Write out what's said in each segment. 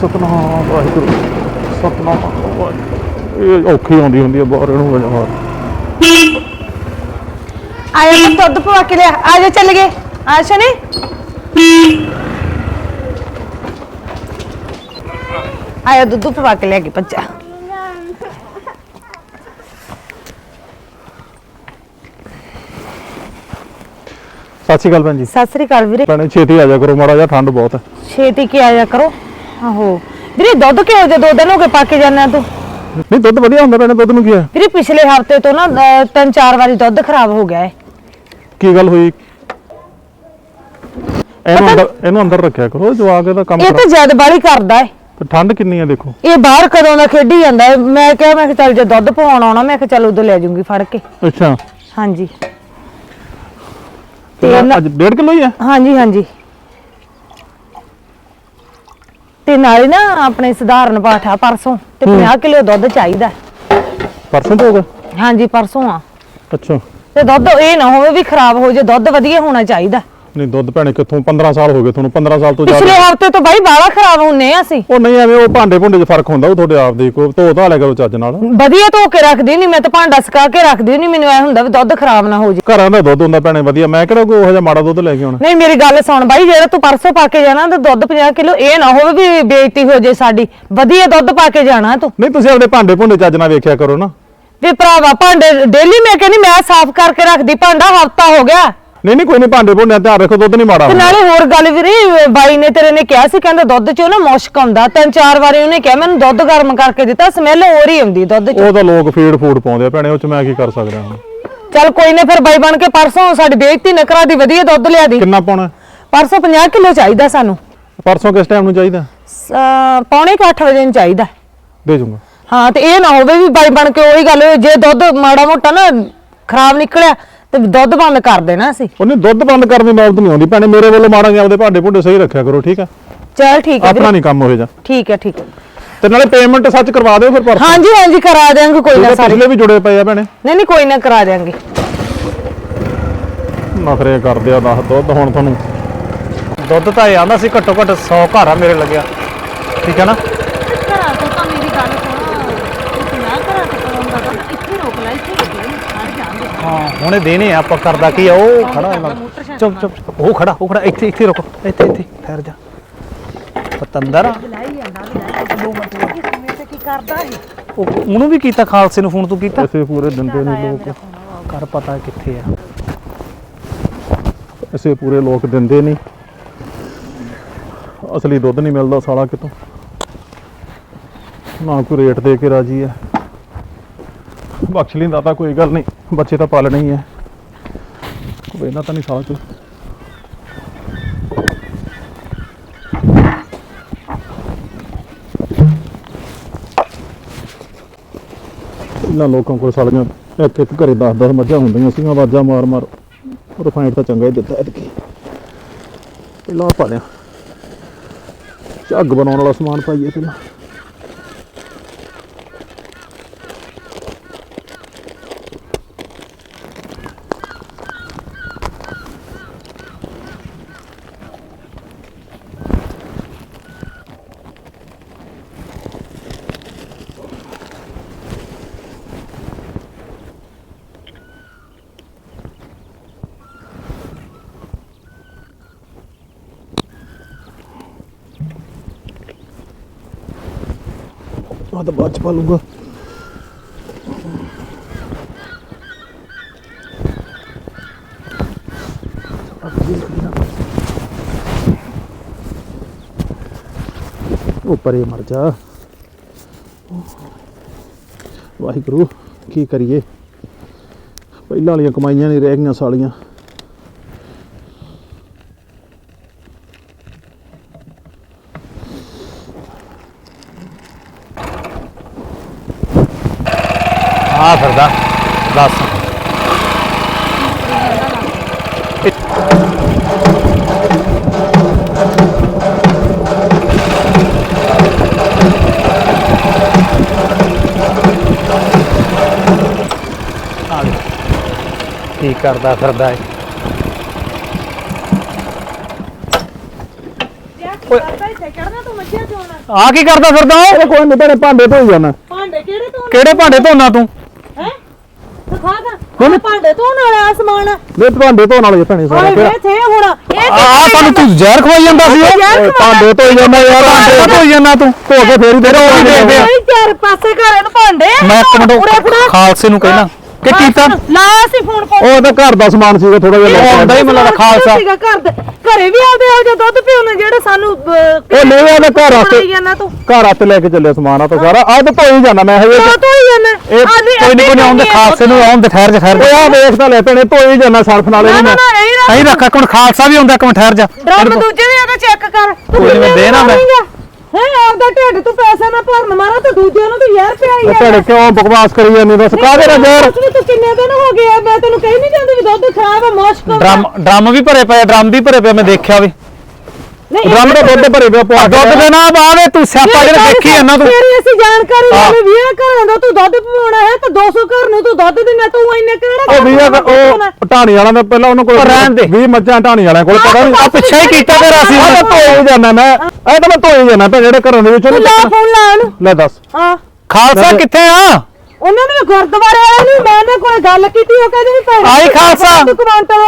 ਸਤਨਾਮ ਵਾਹਿਗੁਰੂ ਸਤਨਾਮ ਵਾਹਿਗੁਰੂ। ਇਹ ਔਖੀ ਆਉਂਦੀ ਹੁੰਦੀ ਹੈ ਬਾਹਰ ਇਹਨੂੰ ਵਜਾ ਮਾਰ। ਆਇਆ ਮੈਂ ਦੁੱਧ ਪਵਾ ਕੇ ਲਿਆ। ਆ ਜਾ ਚੱਲ ਗਏ। ਆ ਸ਼ਨੀ। ਆਇਆ ਦੁੱਧ ਪਵਾ ਕੇ ਲਿਆ ਕੇ ਬੱਚਾ ਸਤਿ ਸ਼੍ਰੀ ਅਕਾਲ ਭੈਣ ਜੀ। ਸਤਿ ਸ੍ਰੀ ਅਕਾਲ ਵੀਰੇ। ਭੈਣੇ ਛੇਤੀ ਆ ਜਾ ਕਰੋ ਮਾੜਾ ਜਿਹਾ ਠੰਡ ਬਹੁਤ ਹੈ ਛੇਤੀ ਕੇ ਆਇਆ ਕਰੋ। ਆਹੋ। ਵੀਰੇ ਦੁੱਧ ਕਿਉਂ ਦੇ ਦੋ ਦਿਨ ਹੋ ਗਏ ਪਾ ਕੇ ਜਾਣਾ ਤੂੰ। ਨਹੀਂ ਦੁੱਧ ਵਧੀਆ ਹੁੰਦਾ ਭੈਣੇ ਦੁੱਧ ਨੂੰ ਕੀ ਹੈ ਵੀਰੇ ਪਿਛਲੇ ਹਫ਼ਤੇ ਤੋਂ ਨਾ ਅਹ, ਤਿੰਨ ਚਾਰ ਵਾਰੀ ਦੁੱਧ ਖਰਾਬ ਹੋ ਗਿਆ ਹੈ ਕੀ ਗੱਲ ਹੋਈ? ਇਹਨੂੰ ਅੰਦਰ ਇਹਨੂੰ ਅੰਦਰ ਰੱਖਿਆ ਕਰੋ ਜਵਾਕ ਇਹਦਾ ਕੰਮ ਇਹ ਤਾਂ ਜ਼ਿਆਦਾ ਬਾਲੀ ਕਰਦਾ ਹੈ ਤੇ ਠੰਡ ਕਿੰਨੀ ਹੈ ਦੇਖੋ। ਇਹ ਬਾਹਰ ਕਦੋਂ ਦਾ ਖੇਡੀ ਜਾਂਦਾ ਹੈ ਮੈਂ ਕਿਹਾ ਮੈਂ ਕਿਹਾ ਚੱਲ ਜੇ ਦੁੱਧ ਪਵਾਉਣ ਆਉਣਾ ਮੈਂ ਕਿਹਾ ਚੱਲ ਉਦੋਂ ਲੈ ਜਾਊਂਗੀ ਫੜ ਕੇ। ਅੱਛਾ। ਹਾਂਜੀ। ਤੇ ਤੇ ਨਾ- ਅੱਜ 1.5 ਕਿਲੋ ਹੀ ਹੈ ਹਾਂਜੀ ਹਾਂਜੀ। ਤੇ ਨਾਲੇ ਨਾ ਆਪਣੇ ਸਧਾਰਨ ਪਾਠ ਆ ਪਰਸੋਂ ਤੇ 50 ਕਿਲੋ ਦੁੱਧ ਚਾਹੀਦਾ। ਹੈ। ਪਰਸੋਂ ਤੋਂ ਹੋ ਗਿਆ ਹਾਂਜੀ ਪਰਸੋਂ ਆ। ਅੱਛਾ। ਤੇ ਦੁੱਧ ਇਹ ਨਾ ਹੋਵੇ ਵੀ ਖਰਾਬ ਹੋ ਜੇ ਦੁੱਧ ਵਧੀਆ ਹੋਣਾ ਚਾਹੀਦਾ। ਨਹੀਂ ਦੁੱਧ ਭੈਣੇ ਕਿੱਥੋਂ? 15 ਸਾਲ ਹੋ ਗਏ ਤੁਹਾਨੂੰ 15 ਸਾਲ ਤੋਂ ਪਿਛਲੇ ਜ਼ਿਆਦਾ ਹਫ਼ਤੇ ਤੋਂ ਬਾਈ ਬਾਲਾ ਖਰਾਬ ਹੁੰਨੇ ਆ ਅਸੀਂ। ਉਹ ਨਹੀਂ ਐਵੇਂ ਉਹ ਭਾਂਡੇ ਭੁੰਡੇ 'ਚ ਫ਼ਰਕ ਹੁੰਦਾ ਉਹ ਤੁਹਾਡੇ ਆਪ ਦੇ ਕੋ ਧੋ ਧਾ ਲਿਆ ਕਰੋ ਚੱਜ ਨਾਲ। ਵਧੀਆ ਧੋ ਕੇ ਰੱਖਦੀ ਨਹੀਂ ਮੈਂ ਤਾਂ ਭਾਂਡਾ ਸਕਾ ਕੇ ਰੱਖਦੀ ਨਹੀਂ ਮੈਨੂੰ ਐ ਹੁੰਦਾ ਵੀ ਦੁੱਧ ਖਰਾਬ ਨਾ ਹੋ ਜੇ। ਘਰਾਂ ਦਾ ਦੁੱਧ ਹੁੰਦਾ ਭੈਣੇ ਵਧੀਆ। ਮੈਂ ਕਿਹੜਾ ਕੋਈ ਉਹੋ ਜਿਹਾ ਮਾੜਾ ਦੁੱਧ ਲੈ ਕੇ ਆਉਣਾ? ਨਹੀਂ ਮੇਰੀ ਗੱਲ ਸੁਣ ਬਾਈ ਜਿਹੜਾ ਤੂੰ ਪਰਸੋਂ ਪਾ ਕੇ ਜਾਣਾ ਤੇ ਦੁੱਧ 50 ਕਿਲੋ ਇਹ ਨਾ ਹੋਵੇ ਵੀ ਬੇਇੱਜ਼ਤੀ ਹੋ ਜੇ ਸਾਡੀ। ਵਧੀਆ ਦੁੱਧ ਪਾ ਕੇ ਜਾਣਾ ਤੂੰ। ਨਹੀਂ ਤੁਸੀਂ ਆਪਦੇ ਭਾਂਡੇ ਭੁੰਡੇ ਚੱਜ ਨਾਲ ਵੇਖਿਆ ਕਰੋ ਨਾ। ਵੀ ਭਰਾਵਾ ਭਾਂਡੇ ਡੇਲੀ ਮੈਂ ਕਹਿੰਦੀ ਮੈਂ ਸਾਫ਼ ਕਰਕੇ ਰੱਖਦੀ ਭਾਂਡਾ ਹਫਤਾ ਹੋ ਗਿਆ। ਨਹੀਂ ਨਹੀਂ ਕੋਈ ਨਹੀਂ ਭਾਂਡੇ ਦਾ ਧਿਆਨ ਰੱਖੋ ਦੁੱਧ ਨਹੀਂ ਮਾੜਾ ਤੇ ਨਾਲੇ ਹੋਰ ਗੱਲ ਵੀਰੇ ਬਾਈ ਨੇ ਤੇਰੇ ਨੇ ਕਿਹਾ ਸੀ ਕਹਿੰਦਾ ਦੁੱਧ ਚੋਂ ਨਾ ਮੁਸ਼ਕ ਆਉਂਦਾ। ਤਿੰਨ ਚਾਰ ਵਾਰੀ ਉਹਨੇ ਕਿਹਾ ਮੈਨੂੰ ਦੁੱਧ ਗਰਮ ਕਰਕੇ ਦਿੱਤਾ ਸਮੈਲ ਹੋਰ ਹੀ ਆਉਂਦੀ ਦੁੱਧ ਚ। ਉਹ ਤਾਂ ਲੋਕ ਫੀਡ ਫੂਡ ਪਾਉਂਦੇ ਆ ਭੈਣੇ ਉਹ ਚ ਮੈਂ ਕੀ ਕਰ ਸਕਦਾ ਹੁਣ? ਚੱਲ ਕੋਈ ਨਾ ਫਿਰ ਬਾਈ ਬਣ ਕੇ ਪਰਸੋਂ ਸਾਡੀ ਬੇਇੱਜ਼ਤੀ ਨਾ ਕਰਾ ਦੀ ਵਧੀਆ ਦੁੱਧ ਲਿਆ ਦੀ। ਕਿੰਨਾ ਪਾਉਣਾ? ਪਰਸੋਂ 50 ਕਿਲੋ ਚਾਹੀਦਾ ਸਾਨੂੰ। ਪਰਸੋਂ ਕਿਸ ਟਾਈਮ ਨੂੰ ਚਾਹੀਦਾ? ਸ- ਪੌਣੇ 8 ਵਜੇ ਨੂੰ ਚਾਹੀਦਾ। ਦੇ ਜੂੰਗਾ। ਹਾਂ ਤੇ ਇਹ ਨਾ ਹੋਵੇ ਵੀ ਬਾਈ ਬਣ ਕੇ ਉਹੀ ਗੱਲ ਹੋਏ, ਜੇ ਦੁੱਧ ਮਾੜਾ ਮੋਟਾ ਨਾ ਖਰਾਬ ਨਿਕਲਿਆ ਤੇ ਦੁੱਧ ਬੰਦ ਕਰ ਦੇਣਾ ਅਸੀਂ। ਉਹਨੇ ਦੁੱਧ ਬੰਦ ਕਰਨ ਦੀ ਨੌਬਤ ਨਹੀਂ ਆਉਂਦੀ ਭੈਣੇ ਮੇਰੇ ਵੱਲੋਂ ਮਾਰਾਂਗੇ ਆਪਦੇ ਭਾਂਡੇ ਭੁੰਡੇ ਸਹੀ ਰੱਖਿਆ ਕਰੋ ਠੀਕ ਆ? ਚਲ ਠੀਕ ਹੈ ਆਪਣਾ ਵੀਰੇ ਨਹੀਂ ਕੰਮ ਹੋਏ ਜਾ। ਠੀਕ ਹੈ ਠੀਕ ਹੈ ਤੇ ਨਾਲੇ ਪੇਮੈਂਟ ਸੱਚ ਕਰਵਾ ਦਿਓ ਫਿਰ ਪਰਸੋਂ। ਹਾਂਜੀ ਹਾਂਜੀ ਕਰਾ ਦਿਆਂਗੇ ਕੋਈ ਨਾ ਉਹਦੇ ਸਾਰੇ। ਪਿਛਲੇ ਵੀ ਜੁੜੇ ਪਏ ਆ ਭੈਣੇ। ਨਹੀਂ ਨਹੀਂ ਕੋਈ ਨਾ ਕਰਾ ਦਿਆਂਗੇ। ਨਖਰੇ ਕਰਦੇ ਆ ਦੱਸ ਦੁੱਧ ਹੁਣ ਤੁਹਾਨੂੰ। ਦੁੱਧ ਤਾਂ ਇਹ ਆਂਦਾ ਸੀ ਘੱਟੋ ਘੱਟ 100 ਘਰ ਆ ਮੇਰੇ ਲੱਗਿਆ। ਠੀਕ ਹੈ ਨਾ ਘਰਾਂ ਤੋਂ ਤਾਂ ਮੇਰੀ ਗੱਲ ਸੁਣ ਤੂੰ ਨਾ ਘਰਾਂ ਤੋਂ ਪਾਉਂਦਾ ਤਾਂ ਇੱਥੇ ਰੋਕ ਲੈ ਇੱਥੇ ਲੱਗੇ ਖੜ ਜਾਂਦੇ ਹਾਂ ਹੁਣੇ ਦੇਣੇ ਆ ਆਪਾਂ ਕਰਦਾ ਕੀ ਆ ਉਹ ਖੜਾ ਹੈ ਚੁੱਪ ਚੁੱਪ ਉਹ ਖੜਾ ਉਹ ਖੜਾ ਇੱਥੇ ਇੱਥੇ ਰੁਕੋ ਇੱਥੇ ਇੱਥੇ ਠਹਿਰ ਜਾ। ਪਤੰਦਰ ਉਹ ਉਹਨੂੰ ਵੀ ਕੀਤਾ ਖਾਲਸੇ ਨੂੰ ਫੋਨ ਤੂੰ ਕੀਤਾ? ਐਸੇ ਪੂਰੇ ਦਿੰਦੇ ਨਹੀਂ ਲੋਕ। ਕਰ ਪਤਾ ਕਿੱਥੇ ਆ। ਐਸੇ ਪੂਰੇ ਲੋਕ ਦਿੰਦੇ ਨਹੀਂ। ਅਸਲੀ ਦੁੱਧ ਨਹੀਂ ਮਿਲਦਾ ਸਾਲਾ ਕਿਤੋਂ। ਨਾ ਕੋਈ ਰੇਟ ਦੇ ਕੇ ਰਾਜੀ ਹੈ ਬਖਸ਼ ਲੈਂਦਾ ਤਾਂ ਕੋਈ ਗੱਲ ਨਹੀਂ। ਬੱਚੇ ਤਾਂ ਪਾਲਣੇ ਹੀ ਹੈ ਕੋਈ ਇਹਨਾਂ ਤਾਂ ਨਹੀਂ ਸਾਹ 'ਚ ਇਹਨਾਂ ਲੋਕਾਂ ਕੋਲ ਸਾਲੀਆਂ ਇੱਕ ਇੱਕ ਘਰੇ 10 10 ਮੱਝਾਂ ਹੁੰਦੀਆਂ ਸੀਗੀਆਂ, ਆਵਾਜ਼ਾਂ ਮਾਰ ਮਾਰ। ਰਿਫਾਈਂਡ ਤਾਂ ਚੰਗਾ ਹੀ ਦਿੱਤਾ ਐਤਕੀ। ਪਹਿਲਾਂ ਪਾ ਲਿਆ। ਝੱਗ ਬਣਾਉਣ ਵਾਲਾ ਸਮਾਨ ਪਾਈਏ ਪਹਿਲਾਂ। ਆ ਤਾਂ ਬਾਅਦ ਚ ਪਾ ਲੂੰਗਾ ਉਹ ਪਰੇ ਮਰ ਜਾ। ਵਾਹਿਗੁਰੂ, ਕੀ ਕਰੀਏ? ਪਹਿਲਾਂ ਵਾਲੀਆਂ ਕਮਾਈਆਂ ਨਹੀਂ ਰਹਿ ਗਈਆਂ ਸਾਲੀਆਂ। 10 ਕੀ ਕਰਦਾ ਫਿਰਦਾ ਹੈ ਓਏ। ਆ ਕੀ ਕਰਦਾ ਫਿਰਦਾ ਓਏ ਕੋਈ ਨਹੀਂ ਤੇਰੇ ਭਾਂਡੇ ਧੋਈ ਜਾਣਾ। ਭਾਂਡੇ ਕਿਹੜੇ ਭਾਂਡੇ ਧੋਣਾ ਤੂੰ? ਹੈ ਦਿਖਾ ਕਰ ਭਾਂਡੇ ਤੋਂ ਨਾਲ ਆ। ਸਮਾਨ ਦੇ ਭਾਂਡੇ ਧੋਣ ਵਾਲੇ ਭੈਣੇ ਸਾਰਾ ਕਿਹੜਾ ਵੇ ਥੇ ਹੁਣ ਇਹ ਆ ਸਾਨੂੰ ਤੂੰ ਜ਼ਹਿਰ ਖਵਾਈ ਜਾਂਦਾ ਸੀ ਓਏ ਜ਼ਹਿਰ ਭਾਂਡੇ ਧੋਈ ਜਾਣਾ ਯਾਰ ਭਾਂਡੇ ਧੋਈ ਜਾਂਦਾ ਤੂੰ। ਧੋ ਕੇ ਫੇਰ ਹੀ ਦੇ ਉਹ ਵੀ ਦੇ ਦੇ। ਕੋਈ ਚਾਰ ਪਾਸੇ ਘਰ ਇਹਨੂੰ ਭਾਂਡੇ। ਆ। ਮੈਂ ਇੱਕ ਮਿੰਟ ਉਰੇ ਫੜਾ। ਖਾਲਸੇ ਨੂੰ ਕਹਿਣਾ। ਕਿ ਕੀਤਾ? ਲਾਇਆ ਸੀ ਫੋਨ ਕੋ ਉਹ ਤਾਂ ਘਰ ਦਾ ਸਮਾਨ ਸੀਗਾ ਥੋੜਾ ਜਿਹਾ ਲੈ ਕੇ ਆਉਂਦਾ ਹੀ ਮੈਨੂੰ ਲੱਗਦਾ ਖਾਲਸਾ। ਸੀਗਾ ਘਰ ਦੇ। ਘਰੇ ਵੀ ਆਉਂਦੇ ਆ ਜੇ ਦੁੱਧ ਪੀਉਣੇ ਜਿਹੜੇ ਸਾਨੂੰ ਉਹ ਨਹੀਂ ਆਦਾ ਘਰ ਵਾਸਤੇ ਜਾਨਾ ਤੂੰ? ਘਰ ਵਾਸਤੇ ਲੈ ਕੇ ਚੱਲਿਆ ਸਮਾਨ ਆ ਤਾਂ ਸਾਰਾ। ਆਹ ਤਾਂ ਧੋਈ ਜਾਣਾ ਮੈਂ ਹਜੇ ਤੋ ਤੋ ਜਾਨਾ ਇਹ ਕੋਈ ਨਹੀਂ ਕੋਈ ਨਹੀਂ ਆਉਂਦੇ ਖਾਲਸੇ ਨੂੰ ਆਉਂਦੇ ਠਹਿਰ ਜਾ ਠਹਿਰ ਜਾ। ਆ ਵੇਖ ਤਾਂ ਲੈ ਭੈਣੇ ਧੋਈ ਜਾਣਾ ਸਰਫ ਨਾਲ ਨਾ ਇਹਨੂੰ ਨਾ ਮੈਂ। ਨਾ ਇਹ ਨਾ ਸਹੀ ਰੱਖ ਮਿੰਟ ਖਾਲਸਾ ਵੀ ਆਉਂਦਾ ਇੱਕ ਮਿੰਟ ਠਹਿਰ ਜਾ। ਡਰਮ ਦੂਜੇ ਵੀ ਇਹਦਾ ਚੈੱਕ ਕਰ। ਤੂੰ ਦੇ ਨਾ ਮੈਂ। ਹੈ ਆਪਦਾ ਢਿੱਡ ਤੂੰ ਪੈਸੇ ਨਾ ਭਰਨ ਮਾਰਾ ਤੇ ਦੂਜੇ ਨੂੰ ਤੂੰ ਯਾਰ ਪਿਆ ਹੀ ਉਹ ਭੈਣੇ ਕਿਉਂ ਬਕਵਾਸ ਕਰੀ ਜਾਂਦੀ? ਦੱਸ ਕਾਹਦੇ ਨਾਲ ਜ਼ਹਿਰ ਵੀ ਤੂੰ ਕਿੰਨੇ ਦਿਨ ਹੋ ਗਏ ਆ? ਮੈਂ ਤੈਨੂੰ ਕਹੀ ਨਹੀਂ ਜਾਂਦੀ ਵੀ ਦੁੱਧ ਖਰਾਬ ਆ ਮੁਸ਼ਕ ਡਰਮ ਡਰਮ ਵੀ ਭਰੇ ਪਏ ਡਰਮ ਵੀ ਭਰੇ ਪਏ ਮੈਂ ਦੇਖਿਆ ਵੀ। ਨਹੀਂ ਡਰਮ ਦਾ ਦੁੱਧ ਭਰੇ ਪਿਆ ਪਵਾ ਦੁੱਧ ਦੇ ਨਾ ਬਾਵੇ ਤੂੰ ਸਿਆਪਾ ਜਿਹੜਾ ਦੇਖੀ ਜਾਂਦਾ ਤੂੰ। ਤੇਰੀ ਅਸੀਂ ਜਾਣਕਾਰੀ ਹਾਂ। ਲੈ ਵੀ ਘਰਾਂ ਦਾ ਤੂੰ ਦੁੱਧ ਪਵਾਉਣਾ ਹੈ ਤੇ 200 ਘਰ ਨੂੰ ਤੂੰ ਦੁੱਧ ਦਿੰਦਾ ਤੂੰ ਇੰਨੇ ਕਿਹੜਾ ਉਹ ਵੀ ਉਹ ਢਾਣੀ ਵਾਲਿਆਂ ਦਾ ਪਹਿਲਾਂ ਉਹਨਾਂ ਕੋਲ ਰਹਿਣ ਦੇ। 20 ਮੱਝਾਂ ਢਾਣੀ ਵਾਲਿਆਂ ਕੋਲ ਪਤਾ ਨਹੀਂ ਆ ਪਿੱਛੇ ਹੀ ਕੀਤਾ ਤੇਰਾ ਸੀ ਆਹ ਤਾਂ ਧੋਈ ਜਾਣਾ ਮੈਂ। ਇਹ ਤਾਂ ਮੈਂ ਧੋਈ ਜਾਣਾ ਤਾਂ ਜਿਹੜੇ ਘਰਾਂ ਦੇ ਵਿੱਚੋਂ ਲਾ ਫੋਨ ਲਾ ਲੈ ਦੱਸ। ਹਾਂ। ਖਾਲਸਾ ਕਿੱਥੇ ਆ? ਉਹਨਾਂ ਨੇ ਗੁਰਦੁਆਰੇ ਵਾਲੇ ਨੂੰ ਮੈਂ ਨਾ ਕੋਈ ਗੱਲ ਕੀਤੀ ਉਹ ਕਹਿੰਦੇ ਵੀ ਭੈਣ ਆਈ ਖਾਲਸਾ।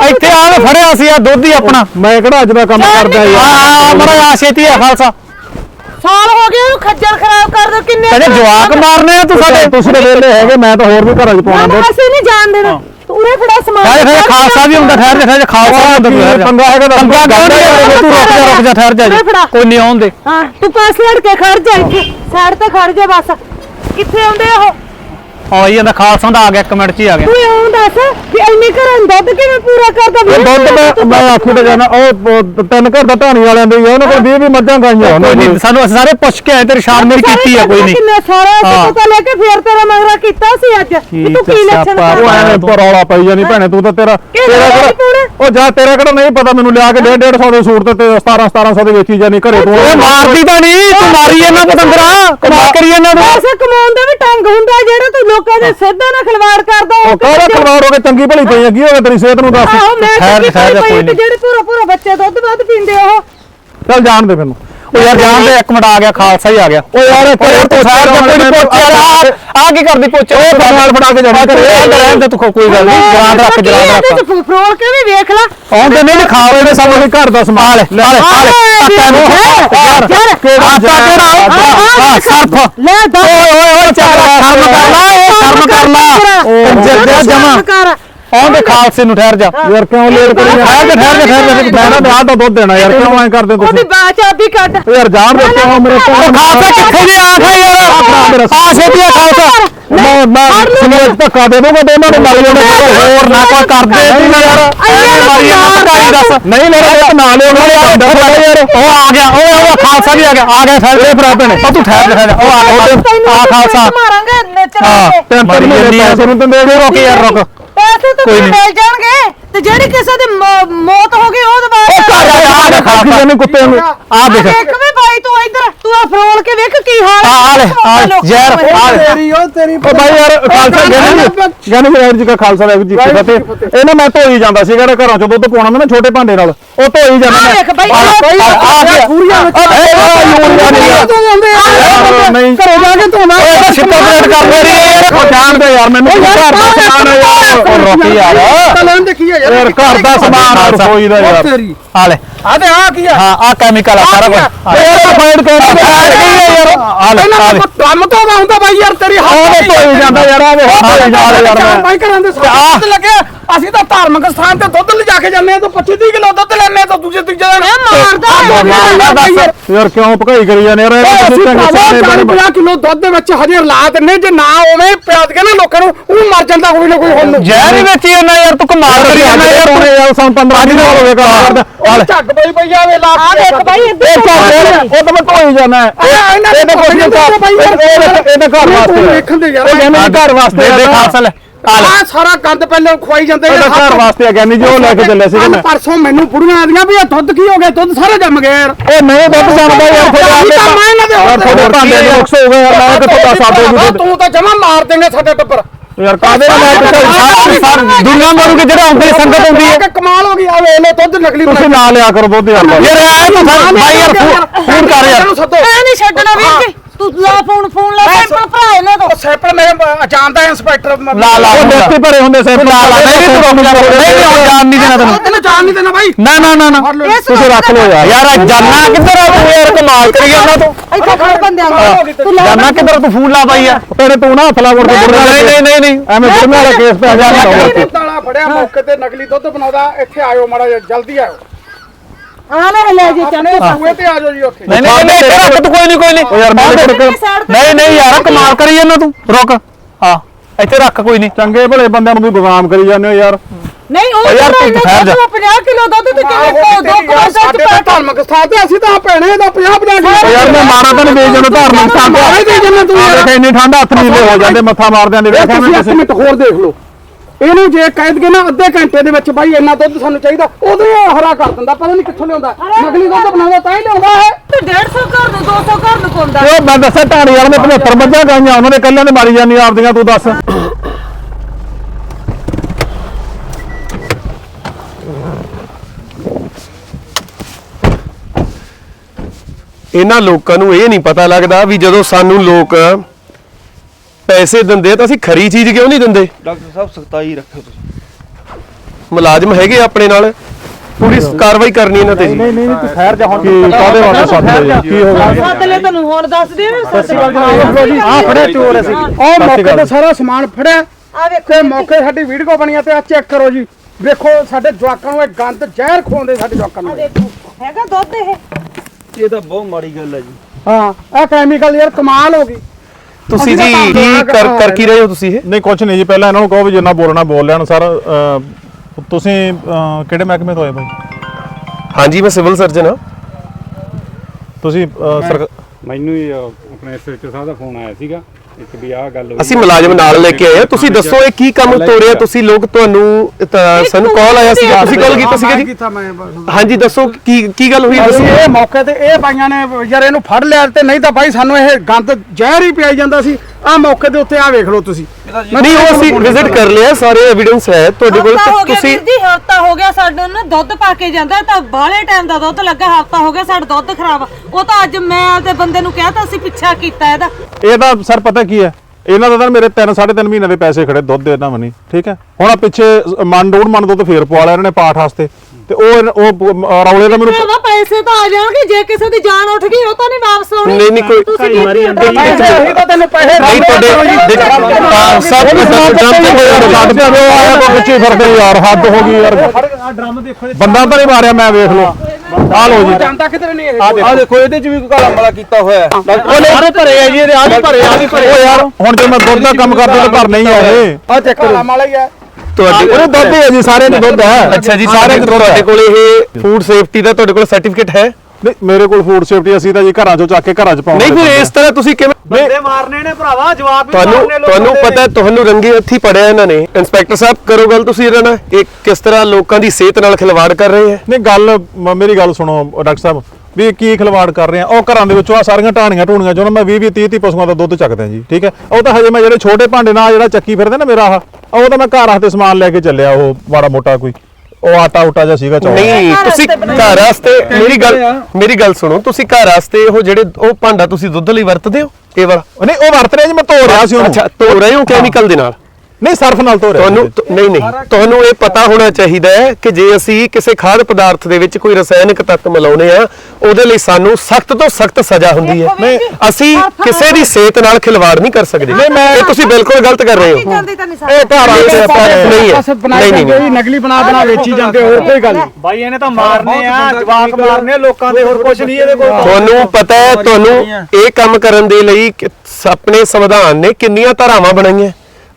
ਇੱਥੇ ਆ ਕੇ ਫੜਿਆ ਸੀ ਆ ਦੁੱਧ ਹੀ ਆਪਣਾ। ਮੈਂ ਕਿਹੜਾ ਅੱਜ ਦਾ ਕੰਮ ਕਰਦਾ ਆ ਯਾਰ? ਆ ਮੜਾ ਆ ਛੇਤੀ ਆ ਖਾਲਸਾ। ਸਾਲ ਹੋ ਗਏ ਉਹਨੂੰ ਖੱਜਲ ਖਰਾਬ ਕਰ ਦੋ ਕਿੰਨੇ ਕਹਿੰਦੇ ਜਵਾਕ ਮਾਰਨੇ ਆ ਤੂੰ ਸਾਡੇ। ਤੁਸੀਂ ਤਾਂ ਵੇਲੇ ਹੈਗੇ ਮੈਂ ਤਾਂ ਹੋਰ ਵੀ ਘਰਾਂ 'ਚ ਪਾਉਣਾ ਦੁੱਧ ਅਸੀਂ ਨਹੀਂ ਜਾਣ ਦੇਣਾ। ਉਰੇ ਫੜਾ ਸਮਾਨ ਠਹਿਰ ਖਾਲਸਾ ਵੀ ਹੁੰਦਾ ਠਹਿਰ ਜਾ ਠਹਿਰ ਜਾ ਖਾਲਸਾ ਹੁੰਦਾ ਪੰਗਾ ਹੈਗਾ ਤਾਂ ਪੰਗਾ? ਤੂੰ ਰੁਕ ਜਾ ਰੁਕ ਜਾ ਠਹਿਰ ਜਾ। ਕੋਈ ਨਹੀਂ ਆਉਂਦੇ। ਹਾਂ ਤੂੰ ਪਾਸ ਲੜ ਕੇ ਖੜ ਜਾ ਇੱਥੇ। ਸਾਈਡ ਤੇ ਖੜ ਜਾ ਬਸ। ਕਿੱਥੇ ਆਉਂਦੇ ਆ ਉਹ? ਆਈ ਜਾਂਦਾ ਖਾਲਸਾ ਦਾ ਆ ਗਿਆ ਇੱਕ ਮਿੰਟ ਚ ਹੀ ਆ ਗਿਆ। ਤੂੰ ਇਉਂ ਦੱਸ ਵੀ ਇੰਨੇ ਘਰਾਂ ਨੂੰ ਦੁੱਧ ਕਿਵੇਂ ਪੂਰਾ ਕਰਦਾ? ਉਹ ਵੀਹ ਦੁੱਧ ਮੈਂ ਮੈਂ ਆਖੀ ਤਾਂ ਜਾਣਾ ਉਹ ਉਹ ਤਿੰਨ ਘਰ ਦਾ ਢਾਣੀ ਵਾਲਿਆਂ ਦੇ ਹੀ ਆ ਉਹਨਾਂ ਕੋਲ 20 20 ਮੱਝਾਂ ਗਾਈਆਂ ਉਹਨਾਂ ਕੋਈ ਨਹੀਂ ਸਾਨੂੰ ਅਸੀਂ ਸਾਰੇ ਪੁੱਛ ਕੇ ਆਏ ਤੇਰੀ ਸ਼ਾਨ ਮੇਰੀ ਕੀਤੀ ਆ ਕੋਈ ਨਹੀਂ। ਕਿੰਨਾ ਸਾਰਾ ਹਾਂ। ਪਤਾ ਲੈ ਕੇ ਫੇਰ ਤੇਰਾ ਮਗਰਾ ਕੀਤਾ ਸੀ ਅੱਜ ਵੀ ਤੂੰ ਕੀ ਕੀ ਲੱਛਣ ਸਿਆਪਾ ਉਹ ਕਰਦਾ ਐਵੇਂ ਪਰੌਲਾ ਪਈ ਜਾਨੀ ਭੈਣੇ ਤੂੰ ਤਾਂ ਤੇਰਾ ਤੇਰਾ ਪੂਰਾ? ਕਿਹੜਾ ਉਹ ਜਾ ਤੇਰਾ ਕਿਹੜਾ ਨਹੀਂ ਪਤਾ ਮੈਨੂੰ ਲਿਆ ਕੇ 1.5 150 ਦੇ ਸੂਟ ਤੇ 17 1700 ਦੇ ਵੇਚੀ ਜਾਨੀ ਘਰੇ ਤੂੰ। ਓਏ ਮਾਰਦੀ ਤਾਂ ਨਹੀਂ ਤੂੰ ਮਾਰੀ ਇਹਨਾਂ ਪਤੰਦਰਾ ਕਮਾ ਕਰੀ ਇਹਨਾਂ ਨੂੰ ਪੈਸੇ ਕਮਾਉਣ ਦਾ ਵੀ ਢੰਗ ਹੁੰਦਾ ਜਿਹੜਾ ਤੂੰ ਲੋਕਾਂ ਦੇ ਸਿੱਧਾ ਨਾਲ ਖਿਲਵਾੜ ਕਰਦਾ ਉਹ ਕਾਹਦਾ ਖਲਵਾੜ ਹੋ ਕੇ ਚੰਗੀ ਭਲੀ ਪਈ ਆ ਕੀ ਹੋ ਗਿਆ ਤੇਰੀ ਸਿਹਤ ਨੂੰ ਦੱਸ ਆਹੋ ਮੈਂ ਕੋਈ ਤੇ ਨੀ। ਜਿਹੜੇ ਪੂਰਾ ਪੂਰਾ ਬੱਚੇ ਦੁੱਧ ਵੱਧ ਪੀਂਦੇ ਉਹ ਚੱਲ ਜਾਣ ਦੇ ਮੈਨੂੰ ਓ ਯਾਰ ਜਾਣ ਦੇ ਇੱਕ ਮਿੰਟ ਆ ਗਿਆ ਖਾਲਸਾ ਹੀ ਆ ਗਿਆ ਓ ਯਾਰ ਇੱਕ ਓਏ ਤੂੰ ਸਾਰ ਦਾ ਕੋਈ ਪੋਚੇ ਆ ਆ ਕੀ ਕਰਦੀ ਪੋਚੇ ਉਹ ਬਰਨਾਲ ਫੜਾ ਕੇ ਜਾਣਾ ਘਰੇ ਰਹਿਣ ਦੇ ਰਹਿਣ ਦੇ ਤੂੰ ਕੋਈ ਗੱਲ ਨਹੀਂ ਜਰਾਂਦ ਰੱਖ ਜਰਾਂਦ ਰੱਖ ਫਰੋਲ ਕੇ ਵੀ ਵੇਖ ਲੈ ਆਉਂਦੇ ਨਹੀਂ ਖਾਵੇ ਨੇ ਸਭ ਉਹਦੇ ਘਰ ਦਾ ਸਮਾਨ ਲੈ ਲੈ ਲੈ ਆਟਾ ਨੂੰ ਯਾਰ ਕਿਹੜਾ ਆਟਾ ਕਿਹੜਾ ਆ ਸਰਫ ਲੈ ਦੱਸ ਓਏ ਓਏ ਓਏ ਚੱਲ ਸ਼ਰਮ ਕਰ ਸ਼ਰਮ ਕਰ ਲਾ। ਕੰਜਰ ਦੇ ਜਮਾ। ਕਰ ਆਉਂਦੇ ਖਾਲਸੇ ਨੂੰ ਠਹਿਰ ਜਾ। ਯਾਰ ਕਿਉਂ ਲੇਟ ਕਰੀ ਠਹਿਰ ਜਾ ਠਹਿਰ ਜਾ ਠਹਿਰ ਜਾ ਮੈਂ ਨਾ ਵਿਆਹ ਦਾ ਦੁੱਧ ਦੇਣਾ ਯਾਰ ਕਿਉਂ ਐਂ ਕਰਦੇ ਉਹਦੀ ਤੁਸੀਂ ਆਬੀ ਕੱਢ। ਯਾਰ ਜਾਣ ਦੇ ਕਿਉਂ ਮੇਰੇ ਉਹ ਕੋਲ ਖਾਲਸਾ ਕਿੱਥੇ ਦੀ ਆ? ਗਿਆ ਯਾਰ ਆ ਛੇਤੀ ਆ ਖਾਲਸਾ। ਮੈਂ ਮੈਂ ਸਮਝ ਧੱਕਾ ਦੇ ਦੂੰਗਾ ਦੋਨਾਂ ਨੂੰ ਮਾਰੀ ਜਾਣਾ ਹੋਰ ਨਾ ਕੋਈ ਕਰਦੇ ਨਹੀਂ ਯਾਰ। ਐਵੇਂ ਮਾਰੀ ਭਕਾਈ ਦੱਸ ਨਹੀਂ ਮੇਰਾ ਦੁੱਧ ਨਾ ਲਿਓ ਓਏ ਮੇਰੇ ਯਾਰ। ਉਹ ਆ ਗਿਆ ਓਏ ਉਹ ਖਾਲਸਾ ਵੀ ਆ ਗਿਆ। ਆ ਗਿਆ ਦੇ ਭਰਾ ਭੈਣੇ। ਉਹ ਤੂੰ ਠਹਿਰ ਜਾ, ਠਹਿਰ ਜਾ। ਉਹ ਆ ਗਿਆ ਆ ਖਾਲਸਾ। ਮਾਰਾਂਗੇ ਨੇਚਰ ਹਾਂ ਕੇ ਤਿੰਨ ਮਹੀਨੇ ਪੈਸੇ ਨੂੰ ਤੇ ਦੇ ਦੇ ਰੁਕ ਯਾਰ ਰੁਕ। ਪੈਸੇ ਤਾਂ ਕੋਈ। ਮਿਲ ਜਾਣਗੇ ਤੇ ਜਿਹੜੀ ਕਿਸੇ ਦੀ ਮ- ਮੌਤ ਹੋ ਗਈ ਉਹਦੇ ਬਾਅਦ ਉਹ ਘਰ ਆ ਜਾ, ਆ ਜਾ, ਖਾਲਸਾ ਨੂੰ ਕੁੱਤੇ ਨੂੰ ਆ ਦੇਖ ਦੇਖ ਵੀ ਬਾਈ ਤੂੰ ਇੱਧਰ ਤੂੰ ਆ ਫਰੋਲ ਕੇ ਵੇਖ ਕੀ ਹਾਲ ਆ ਆ ਲੈ ਆ ਲੈ, ਜ਼ਹਿਰ ਆ ਲੈ ਤੇਰੀ ਉਹ ਤੇਰੀ ਓ ਭਾਈ ਯਾਰ ਖਾਲਸਾ ਗਿਆਨੀ ਗਿਆਨੀ ਵਾਹਿਗੁਰੂ ਜੀ ਕਾ ਖਾਲਸਾ ਵਾਹਿਗੁਰੂ ਜੀ ਕੀ ਫਤਿਹ ਇਹ ਨਾ ਮੈਂ ਧੋਈ ਜਾਂਦਾ ਸੀਗਾ ਜਿਹੜੇ ਘਰਾਂ ਚੋਂ ਦੁੱਧ ਪਾਉਣਾ ਹੁੰਦਾ ਨਾ ਛੋਟੇ ਭਾਂਡੇ ਨਾਲ ਉਹ ਧੋਈ ਜਾਂਦਾ ਆ ਮੈਂ ਵੇਖ ਬਾਈ ਆ ਆ ਗਿਆ ਪੂਰੀਆਂ ਵਿੱਚ ਨਹੀਂ ਘਰੇ ਜਾ ਕੇ ਧੋਣਾ ਓਏ ਤਾਂ ਛਿੱਟਾ ਪਲੇਟ ਕਰ ਮੇਰੀ ਯਾਰ ਉਹ ਜਾਣ ਦੇ ਯਾਰ ਮੈਨੂੰ ਘਰ ਦਾ ਸਮਾਨ ਹੈ ਯਾਰ ਉਹ ਰੁਕ ਯਾਰ ਲੈਣ ਦੇ ਕੀ ਹੈ ਯਾਰ ਘਰ ਦਾ ਸਮਾਨ ਰਸੋਈ ਦਾ ਯਾਰ। ਆ ਲੈ। ਆ ਤੇ ਆ ਕੀ ਆ? ਹਾਂ ਆ ਕੈਮੀਕਲ ਆ? ਸਾਰਾ ਕੁਝ ਯਾਰ ਫਾਈਡ ਕਰ ਯਾਰ? ਆ ਲੈ ਪਹਿਲਾਂ ਆ ਲੈ। ਤਾਂ ਕੰਮ ਤੋਂ ਹੁੰਦਾ ਬਾਈ ਯਾਰ ਤੇਰੀ ਉਹ ਧੋਈ ਜਾਂਦਾ ਯਾਰ ਆ ਵੇ ਯਾਰ ਮੈਂ। ਬਾਈ ਘਰਾਂ ਦੇ ਦੁੱਧ ਲੱਗੇ ਅਸੀਂ ਤਾਂ ਧਾਰਮਿਕ ਸਥਾਨ ਤੇ ਦੁੱਧ ਲਿਜਾ ਕੇ ਜਾਂਦੇ ਆ ਤੂੰ 25 30 ਕਿਲੋ ਦੁੱਧ ਲੈਣੇ ਤਾਂ ਦੂਜੇ ਤੀਜੇ ਦਿਨ ਮਾਰਦਾ ਯਾਰ। ਕਿਉਂ ਭਕਾਈ ਕਰੀ ਜਾਂਦੇ ਯਾਰ? ਅਸੀਂ ਚੰਗੇ ਭਰਾਵਾ ਸਿਆਣੇ 40 ਬਣੇ। 50 ਕਿਲੋ ਦੁੱਧ ਦੇ ਵਿੱਚ ਹਜੇ ਹਾਲਾਤ ਨੇ ਜੇ ਨਾ ਉਵੇਂ ਪਿਆ ਕੇ ਨਾ ਲੋਕਾਂ ਨੂੰ ਉਹ ਮਰ ਜਾਂਦਾ ਕੋਈ ਨਾ ਕੋਈ ਹੁਣ। ਨੂੰ ਜ਼ਹਿਰ ਹੀ ਵੇਚੀ ਜਾਂਦਾ ਯਾਰ ਤੂੰ ਕਮਾਲ ਕਰੀ ਜਾਂਦਾ ਯਾਰ ਉਹਨੇ ਯਾਰ। ਸਾਨੂੰ 15 ਦਿਨ ਹੋ ਗਏ ਕੰਮ ਕਰਦਾ ਉਹ ਝੱਗ ਬਈ ਪਈ ਲਾ ਆ ਦੇਖ ਬਾਈ ਇੱਧਰ ਇਹ ਚੱਲ ਯਾਰ ਉਹ ਤਾਂ ਮੈਂ। ਧੋਈ ਜਾਣਾ ਆ ਇਹਨਾਂ ਇਹ ਤਾਂ ਕੁਝ ਨਹੀਂ। ਇਹ ਘਰ ਵਾਸਤੇ। ਵੇਖਣ ਦੇ ਯਾਰ। ਇਹ ਕਹਿੰਦੇ ਨੇ ਘਰ ਵਾਸਤੇ ਦੇ ਦੇ ਹੈ। ਖਾਲਸਾ ਲੈ ਆ। ਲੈ। ਆ ਸਾਰਾ ਗੰਦ ਪਹਿਲਾਂ ਖਵਾਈ ਜਾਂਦੇ ਇਹ ਤਾਂ ਘਰ ਵਾਸਤੇ ਆ ਗਿਆਨੀ ਜੀ ਉਹ ਲੈ ਕੇ ਚੱਲੇ ਸੀਗੇ ਕੱਲ੍ਹ ਮੈਂ। ਪਰਸੋਂ ਮੈਨੂੰ ਬੁੜੀਆਂ ਆਦੀਆਂ ਵੀ ਇਹ ਦੁੱਧ ਕੀ ਹੋ ਗਿਆ? ਦੁੱਧ ਸਾਰੇ ਜੰਮ ਗਏ ਯਾਰ। ਨਹੀਂ ਦੁੱਧ ਉਹੀ ਤਾਂ ਮੈਂ ਇਹਨਾਂ ਦੇ ਯਾਰ ਤੁਹਾਡੇ ਭਾਂਡੇ ਦੇ ਨੁਕਸ ਹੋ ਗਏ ਯਾਰ ਮੈਂ ਕਿੱਥੋਂ ਦੱਸ ਆਦੇ ਭਰਾਵਾ, ਨੂੰ ਤੂੰ ਤਾਂ ਜਮਾ ਮਾਰ ਦੇਂਗੇ ਸਾਡੇ ਟੱਬਰ। ਯਾਰ ਕਾਦੇ ਨਾਲ ਮੈਂ ਪਿੱਛੇ ਸਰ ਦੁਨੀਆ ਮਾਰੂ ਕਿ ਜਿਹੜਾ ਆਉਂਦੀ ਸੰਗਤ ਹੁੰਦੀ ਹੈ? ਕਮਾਲ ਹੋ ਗਈ ਆ ਵੇਖ ਲੋ ਦੁੱਧ ਨਕਲੀ ਤੁਸੀਂ ਨਾ ਲਿਆ ਕਰੋ ਦੁੱਧ ਯਾਰ। ਯਾਰ ਐ ਤੂੰ ਸਰ ਭਾਈ ਯਾਰ ਫੋਨ- ਕਰ ਯਾਰ। ਐ ਨਹੀਂ ਛੱਡਣਾ ਵੀਰ ਜੀ। ਤੂੰ ਲਾ ਫੋਨ ਫੋਨ ਲਾ ਸੈਂਪਲ ਭਰਾ ਇਹਨਾਂ ਤੋਂ। ਉਹ ਸੈਂਪਲ ਮੈਂ ਜਾਣਦਾ ਇੰਸਪੈਕਟਰ ਲਾ ਲਾ ਉਹ ਲਿਖਤੀ ਭਰੇ ਹੁੰਦੇ ਸੇ ਲਾ ਲਾ ਨਹੀਂ ਤੂੰ ਰੁਕ ਜਾ ਨਹੀਂ ਨਹੀਂ ਹੁਣ ਜਾਣ ਨਹੀਂ ਦੇਣਾ। ਤੈਨੂੰ ਤੈਨੂੰ ਜਾਣ ਨਹੀਂ ਦੇਣਾ ਬਾਈ। ਨਾ ਨਾ ਨਾ ਨਾ। ਤੁਸੀਂ ਰੱਖ ਲਓ ਯਾਰ। ਯਾਰ ਜਾਨਾ ਕਿੱਧਰ ਆ ਤੂੰ ਯਾਰ? ਕਮਾਲ ਕਰੀ ਜਾਂਦਾ ਤੂੰ। ਇੱਥੇ ਖੜ ਬੰਦਿਆਂ ਨੂੰ ਤੂੰ ਲਾ ਜਾਨਾ ਕਿੱਧਰ ਤੂੰ ਫੋਨ ਲਾ ਪਾਈ ਆ? ਤੇਰੇ ਤੂੰ ਨਾ ਹਫਲਾ ਕੇ ਨਹੀਂ ਨਹੀਂ ਨਹੀਂ ਨਹੀਂ। ਐਵੇਂ ਵਾਲਾ ਕੇਸ ਪੈ ਗਿਆ ਨਾ ਤਾਲਾ ਫੜਿਆ ਮੌਕੇ ਤੇ ਨਕਲੀ ਦੁੱਧ ਬਣਾਉਂਦਾ। ਇੱਥੇ ਆਇਓ ਮਾੜਾ ਜਿਹਾ ਜਲਦੀ ਆਇਓ। ਆ ਲੈ ਲੈ ਜੀ ਆਪਣੇ ਸੂਏ ਤੇ ਆ ਜਾਓ ਜੀ ਉੱਥੇ। ਨਹੀਂ ਨਹੀਂ ਨਹੀਂ ਇੱਥੇ ਰੱਖ ਤੂੰ ਕੋਈ ਨਹੀਂ ਕੋਈ ਨਹੀਂ। ਯਾਰ ਮੇਰੇ ਕੋਲ ਨਹੀਂ ਨਹੀਂ ਯਾਰ ਕਮਾਲ ਕਰੀ ਜਾਂਦਾ ਤੂੰ। ਰੁਕ। ਹਾਂ ਇੱਥੇ ਰੱਖ ਕੋਈ ਨਹੀਂ। ਚੰਗੇ ਭਲੇ ਬੰਦਿਆਂ ਨੂੰ ਵੀ ਬਦਨਾਮ ਕਰੀ ਜਾਂਦੇ ਹੋ ਯਾਰ। ਨਹੀਂ ਉਹ ਓ ਯਾਰ ਤੂੰ ਠਹਿਰ ਜਾ। 50 ਕਿਲੋ ਦੁੱਧ ਤੇ ਕਿਵੇਂ ਦੋ ਕਿਲੋ ਸਾਡੇ ਤਾਂ ਧਾਰਮਿਕ ਸਥਾਨ ਤੇ ਅਸੀਂ ਤਾਂ ਭੈਣੇ ਦਾ 50 50 ਓ ਯਾਰ ਮੈਂ ਮਾਰਾ ਤਾਂ ਨਹੀਂ ਵੇਚ ਜਾਂਦਾ ਧਾਰਮਿਕ ਸਥਾਨ ਤੇ। ਮਾਰੇ ਦੇ ਜੰਨੇ ਤੂੰ। ਯਾਰ ਦੇਖ ਇੰਨੀ ਠੰਡ ਹੱਥ ਨੀਲੇ ਹੋ ਜਾਂਦੇ ਮੱਥਾ ਮਾਰਦਿਆਂ ਦੇ ਇਹ ਵੇਖਿਆ ਤੁਸੀਂ ਮੈਂ ਇੱਕ ਕਿਸੇ ਮਿੰਟ ਹੋਰ ਦੇਖ ਲਓ। ਇਹਨੂੰ ਜੇ ਕਹਿ ਦਗੇ ਨਾ ਅੱਧੇ ਘੰਟੇ ਦੇ ਵਿੱਚ ਬਾਈ ਇੰਨਾ ਦੁੱਧ ਸਾਨੂੰ ਚਾਹੀਦਾ ਉਦੋਂ ਹੀ ਹਰਾ ਕਰ ਦਿੰਦਾ ਪਤਾ ਨਹੀਂ ਕਿੱਥੋਂ ਲਿਆਉਂਦਾ। ਨਕਲੀ ਦੁੱਧ ਬਣਾਉਂਦਾ ਤਾਂ ਹੀ ਲਿਆਉਂਦਾ ਹੈ ਤੂੰ 150 ਘਰ ਨੂੰ 200 ਘਰ ਨੂੰ ਪਾਉਂਦਾ। ਉਹ ਮੈਂ ਢਾਣੀ ਵਾਲੇ ਨੇ 75 ਮੱਝਾਂ ਗਾਈਆਂ ਉਹਨਾਂ ਦੇ ਕੱਲਿਆਂ ਦੇ ਮਾਰੀ ਜਾਂਦੀ ਆਪਦੀਆਂ ਤੂੰ ਦੱਸ। ਇਹਨਾਂ ਲੋਕਾਂ ਨੂੰ ਇਹ ਨਹੀਂ ਪਤਾ ਲੱਗਦਾ ਵੀ ਜਦੋਂ ਸਾਨੂੰ ਲੋਕ ਪੈਸੇ ਦਿੰਦੇ ਆ ਤਾਂ ਅਸੀਂ ਖਰੀ ਚੀਜ਼ ਕਿਉਂ ਨਹੀਂ ਦਿੰਦੇ? ਡਾਕਟਰ ਸਾਹਿਬ ਸਖਤਾਈ ਰੱਖੋ ਤੁਸੀਂ। ਮੁਲਾਜ਼ਮ ਹੈਗੇ ਆ ਆਪਣੇ ਨਾਲ। ਪੁਲਿਸ ਕਾਰਵਾਈ ਕਰਨੀ ਇਹਨਾਂ ਤੇ ਜੀ। ਨਹੀਂ ਨਹੀਂ ਤੂੰ ਠਹਿਰ ਜਾ ਹੁਣ। ਕੀ ਕਾਦੇ ਵਾਸਤੇ ਸੱਦ ਲਿਆ ਕੀ ਹੋ ਗਿਆ ਸੱਦ ਲੈ ਤੈਨੂੰ ਹੁਣ ਦੱਸ ਦੇ ਆ ਫੜਿਆ ਚੋਰ ਅਸੀਂ। ਉਹ ਮੌਕੇ ਤੇ ਸਾਰਾ ਸਮਾਨ ਫੜਿਆ। ਆ ਵੇਖੋ ਤੇ ਮੌਕੇ ਸਾਡੀ ਵੀਡੀਓ ਬਣੀਆਂ ਤੇ ਆ ਚੈੱਕ ਕਰੋ ਜੀ। ਵੇਖੋ ਸਾਡੇ ਜਵਾਕਾਂ ਨੂੰ ਇਹ ਗੰਦ ਜ਼ਹਿਰ ਖਵਾਉਂਦੇ ਸਾਡੇ ਜਵਾਕਾਂ ਨੂੰ। ਦੇਖੋ ਹੈਗਾ ਦੁੱਧ ਇਹ। ਇਹ ਤਾਂ ਬਹੁਤ ਮਾੜੀ ਗੱਲ ਹੈ ਜੀ। ਹਾਂ ਇਹ ਕੈਮੀਕਲ ਯਾਰ ਕਮਾਲ ਹੋ ਗਈ। ਤੁਸੀਂ ਜੀ ਕੀ ਕਰ ਕਰ ਕੀ ਰਹੇ ਹੋ ਤੁਸੀਂ ਇਹ? ਨਹੀਂ ਕੁਛ ਨਹੀਂ ਜੀ ਪਹਿਲਾਂ ਇਹਨਾਂ ਨੂੰ ਕਹੋ ਵੀ ਜਿੰਨਾ ਬੋਲਣਾ ਬੋਲ ਲੈਣ ਸਰ ਅਹ, ਤੁਸੀਂ ਅਹ, ਕਿਹੜੇ ਮਹਿਕਮੇ ਤੋਂ ਆਏ ਬਾਈ ਹਾਂਜੀ ਮੈਂ ਸਿਵਲ ਸਰਜਨ ਆ ਤੁਸੀਂ ਅਹ, ਸਰਕ- ਮੈਨੂੰ ਹੀ ਅਹ, ਆਪਣੇ ਐਸਐਚਓ ਸਾਹਿਬ ਦਾ ਫੋਨ ਆਇਆ ਸੀਗਾ। ਇੱਕ ਵੀ ਆਹ ਗੱਲ ਹੋਈ ਅਸੀਂ ਮੁਲਾਜ਼ਮ ਨਾਲ ਲੈ ਕੇ ਆਏ ਆ ਤੁਸੀਂ ਦੱਸੋ ਇਹ ਕੀ ਕੰਮ ਤੋਰਿਆ ਤੁਸੀਂ ਲੋਕ ਤੁਹਾਨੂੰ ਤਾਂ ਸਾਨੂੰ ਕਾਲ ਆਇਆ ਸੀਗਾ। ਤੁਸੀਂ ਕਾਲ ਕੀਤਾ ਸੀਗਾ ਜੀ? ਕੀਤਾ ਮੈਂ ਬਸ। ਹਾਂਜੀ ਦੱਸੋ ਕੀ ਕੀ ਗੱਲ ਹੋਈ ਦੱਸੋ। ਇਹ ਮੌਕੇ ਤੇ ਇਹ ਬਾਈਆਂ ਨੇ ਯਾਰ ਇਹਨੂੰ ਫੜ ਲਿਆ ਤੇ ਨਹੀਂ ਤਾਂ ਬਾਈ ਸਾਨੂੰ ਇਹ ਗੰਦ ਜ਼ਹਿਰ ਹੀ ਪਿਆਈ ਜਾਂਦਾ ਸੀ। ਆ ਮੌਕੇ ਦੇ ਉੱਤੇ ਆ ਵੇਖ ਲਓ ਤੁਸੀਂ। ਨਹੀਂ ਉਹ ਅਸੀਂ ਵਿਜ਼ਿਟ ਕਰ ਲਿਆ ਸਾਰੇ ਐਵੀਡੈਂਸ ਹੈ ਤੁਹਾਡੇ ਕੋਲ ਹਫਤਾ ਹੋ ਤਾਂ ਗਿਆ ਤੁਸੀਂ ਵੀਰ ਜੀ ਹਫਤਾ ਹੋ ਗਿਆ ਸਾਡੇ ਨੂੰ ਦੁੱਧ ਪਾ ਕੇ ਜਾਂਦਾ ਤਾਂ ਬਾਹਲੇ ਟਾਈਮ ਦਾ ਦੁੱਧ ਲੱਗਾ ਹਫਤਾ ਹੋ ਗਿਆ ਸਾਡਾ ਦੁੱਧ ਖਰਾਬ। ਉਹ ਤਾਂ ਅੱਜ ਮੈਂ ਆਪਦੇ ਬੰਦੇ ਨੂੰ ਕਿਹਾ ਤਾਂ ਅਸੀਂ ਪਿੱਛਾ ਕੀਤਾ ਇਹਦਾ। ਇਹ ਤਾਂ ਸਰ ਪਤਾ ਕੀ ਹੈ ਇਹਨਾਂ ਦਾ ਤਾਂ ਮੇਰੇ 3 3.5 ਮਹੀਨੇ ਦੇ ਪੈਸੇ ਖੜੇ ਦੁੱਧ ਦੇ ਇਹਨਾਂ ਮਨੀ ਠੀਕ ਹੈ? ਹੁਣ ਆ ਪਿੱਛੇ ਮਨ ਡੋੜ ਮਨ ਦੁੱਧ ਫੇਰ ਪਵਾ ਲਿਆ ਇਹਨਾਂ ਨੇ ਪਾਠ ਵਾਸਤੇ। ਤੇ ਉਹ ਉਹ ਰੌਲੇ ਦਾ ਮੈਨੂੰ ਭਰਾਵਾ ਪੈਸੇ ਤਾਂ ਆ ਜਾਣਗੇ ਜੇ ਕਿਸੇ ਦੀ ਜਾਨ ਉੱਠ ਗਈ ਉਹ ਤਾਂ ਨਹੀਂ ਵਾਪਸ ਆਉਣੀ। ਨਹੀਂ, ਨਹੀਂ, ਕੋਈ- ਮਾਰੀ ਅਸੀਂ ਤਾਂ ਤੈਨੂੰ ਪੈਸੇ ਨਹੀਂ ਤੁਹਾਡੇ ਸਭ ਕੁਝ ਦਮ ਤੇ ਹੋਇਆ ਛੱਡ ਤੇ ਉਹ ਆਇਆ ਬੱਚੇ ਫਿਰਦੇ ਯਾਰ ਹੱਦ ਹੋ ਗਈ ਯਾਰ। ਬੰਦਾ ਤਾਂ ਨਹੀਂ ਮਾਰਿਆ ਮੈਂ ਵੇਖ ਲਓ। ਆ ਲਓ ਜੀ। ਜਾਂਦਾ ਕਿਧਰ ਨਹੀਂ ਇਹ? ਆਹ ਦੇਖੋ। ਇਹਦੇ ਚ ਵੀ ਕੋਈ ਕਾਲਾ ਮਲਾ ਕੀਤਾ ਹੋਇਆ ਹੈ। ਉਹ ਸਾਰੇ ਭਰੇ ਆ ਜੀ ਇਹਦੇ ਆ ਵੀ ਭਰੇ ਆ। ਵੀ ਭਰੇ ਉਹ ਯਾਰ ਹੁਣ ਜੇ ਮੈਂ ਦੁੱਧ ਦਾ ਕੰਮ ਕਰਦਾ ਤਾਂ ਘਰ ਨਹੀਂ ਆ ਇਹ। ਆ ਚੈੱਕ ਕਰੋ। ਵਾਲਾ ਹੀ ਹੈ ਤੁਹਾਡੇ ਉਹਨੇ ਦੁੱਧ ਹੈ ਜੀ ਸਾਰਿਆਂ ਦੇ ਦੁੱਧ ਹੈ। ਅੱਛਾ ਜੀ ਸਾਰੇ ਤੁਹਾਡੇ ਕੋਲ ਇਹ ਫੂਡ ਸੇਫਟੀ ਦਾ ਤੁਹਾਡੇ ਕੋਲ ਸਰਟੀਫਿਕੇਟ ਹੈ? ਨਹੀਂ ਮੇਰੇ ਕੋਲ ਫੂਡ ਸੇਫਟੀ ਅਸੀਂ ਤਾਂ ਜੀ ਘਰਾਂ ਚੋਂ ਚੱਕ ਕੇ ਘਰਾਂ ਚ ਪਾਉਂਦੇ ਨਹੀਂ ਫਿਰ ਇਸ ਤਰ੍ਹਾਂ ਤੁਸੀਂ ਕਿਵੇਂ ਬੰਦੇ ਮਾਰਨੇ ਨੇ ਭਰਾਵਾ ਜਵਾਬ ਵੀ ਤੁਹਾਨੂੰ ਮਾਰਨੇ ਲੋਕਾਂ ਤੁਹਾਨੂੰ ਦੇ। ਪਤਾ ਤੁਹਾਨੂੰ ਰੰਗੇ ਹੱਥੀ ਪੜਿਆ ਇਹਨਾਂ ਨੇ। ਇੰਸਪੈਕਟਰ ਸਾਹਿਬ ਕਰੋ ਗੱਲ ਤੁਸੀਂ ਇਹਨਾਂ ਨਾਲ ਇਹ ਕਿਸ ਤਰ੍ਹਾਂ ਲੋਕਾਂ ਦੀ ਸਿਹਤ ਨਾਲ ਖਿਲਵਾੜ ਕਰ ਰਹੇ ਹੈ? ਨਹੀਂ ਗੱਲ ਮੇਰੀ ਗੱਲ ਸੁਣੋ ਡਾਕਟਰ ਸਾਹਿਬ। ਵੀ ਕੀ ਖਿਲਵਾੜ ਕਰ ਰਹੇ ਆ? ਉਹ ਘਰਾਂ ਦੇ ਵਿੱਚੋਂ ਆ ਸਾਰੀਆਂ ਢਾਣੀਆਂ ਢੂਣੀਆਂ ਚੋਂ ਨਾ ਮੈਂ 20 20 30 30 ਪਸ਼ੂਆਂ ਦਾ ਦੁੱਧ ਚੱਕਦਾ ਜੀ ਠੀਕ ਹੈ? ਉਹ ਤਾਂ ਹਜੇ ਮੈਂ ਜਿਹੜੇ ਛੋਟੇ ਭਾਂਡੇ ਨਾਲ ਜਿਹੜਾ ਚੱਕੀ ਫਿਰਦੇ ਨਾ ਮੇਰਾ ਆਹ ਉਹ ਤਾਂ ਮੈਂ ਘਰ ਵਾਸਤੇ ਸਮਾਨ ਲੈ ਕੇ ਚੱਲਿਆ ਉਹ ਮਾੜਾ ਮੋਟਾ ਕੋਈ। ਉਹ ਆਟਾ ਉਟਾ ਜਿਹਾ ਸੀਗਾ ਚੌਲ। ਨਹੀਂ ਤੁਸੀਂ ਘਰ ਵਾਸਤੇ ਮੇਰੀ ਗੱਲ ਮੇਰੀ ਗੱਲ ਸੁਣੋ ਤੁਸੀਂ ਘਰ ਵਾਸਤੇ ਉਹ ਜਿਹੜੇ ਉਹ ਭਾਂਡਾ ਤੁਸੀਂ ਦੁੱਧ ਲਈ ਵਰਤਦੇ ਹੋ? ਇਹ ਵਾਲਾ? ਨਹੀਂ ਉਹ ਵਰਤ ਰਿਹਾ ਜੀ ਮੈਂ ਧੋ ਰਿਹਾ ਸੀ ਉਹਨੂੰ। ਅੱਛਾ ਧੋ ਰਹੇ ਹੋ ਕੈਮੀਕਲ ਦੇ ਨਾਲ? ਨਹੀਂ ਸਰਫ ਨਾਲ ਧੋ ਰਿਹਾ ਤੁਹਾਨੂੰ ਨਹੀਂ ਨਹੀਂ। ਤੁਹਾਨੂੰ ਇਹ ਪਤਾ ਹੋਣਾ ਚਾਹੀਦਾ ਹੈ ਕਿ ਜੇ ਅਸੀਂ ਕਿਸੇ ਖਾਦ ਪਦਾਰਥ ਦੇ ਵਿੱਚ ਕੋਈ ਰਸਾਇਣਿਕ ਤੱਤ ਮਿਲਾਉਨੇ ਆ ਉਹਦੇ ਲਈ ਸਾਨੂੰ ਸਖਤ ਤੋਂ ਸਖਤ ਸਜ਼ਾ ਹੁੰਦੀ ਹੈ। ਜੀ, ਅਸੀਂ ਕਿਸੇ ਦੀ ਸਿਹਤ ਨਾਲ ਖਿਲਵਾੜ ਨਹੀਂ ਕਰ ਸਕਦੇ। ਇਹ ਤੁਸੀਂ ਬਿਲਕੁਲ ਗਲਤ ਕਰ ਰਹੇ ਹੋ। ਨਹੀਂ ਇਹ ਘਰ ਵਾਲੇ ਆਪਾਂ ਨਹੀਂ ਹੈ। ਨਹੀਂ ਨਹੀਂ ਨਕਲੀ ਬਣਾ ਬਣਾ ਵੇਚੀ ਜਾਂਦੇ ਹੋਰ ਕੋਈ ਗੱਲ ਨਹੀਂ। ਬਾਈ ਇਹਨੇ ਤਾਂ ਮਾਰਨੇ ਆ ਜਵਾਕ ਮਾਰਨੇ ਲੋਕਾਂ ਦੇ ਹੋਰ ਕੁਝ ਨਹੀਂ ਇਹਦੇ ਕੋਲ ਤੁਹਾਨੂੰ ਪਤਾ ਹੈ ਤੁਹਾਨੂੰ ਇਹ ਕੰਮ ਕਰਨ ਦੇ ਲਈ ਆਪਣੇ ਸੰਵਿਧਾਨ ਨੇ ਕਿੰਨੀਆਂ ਧਾਰਾਵਾਂ ਬਣਾਈਆਂ।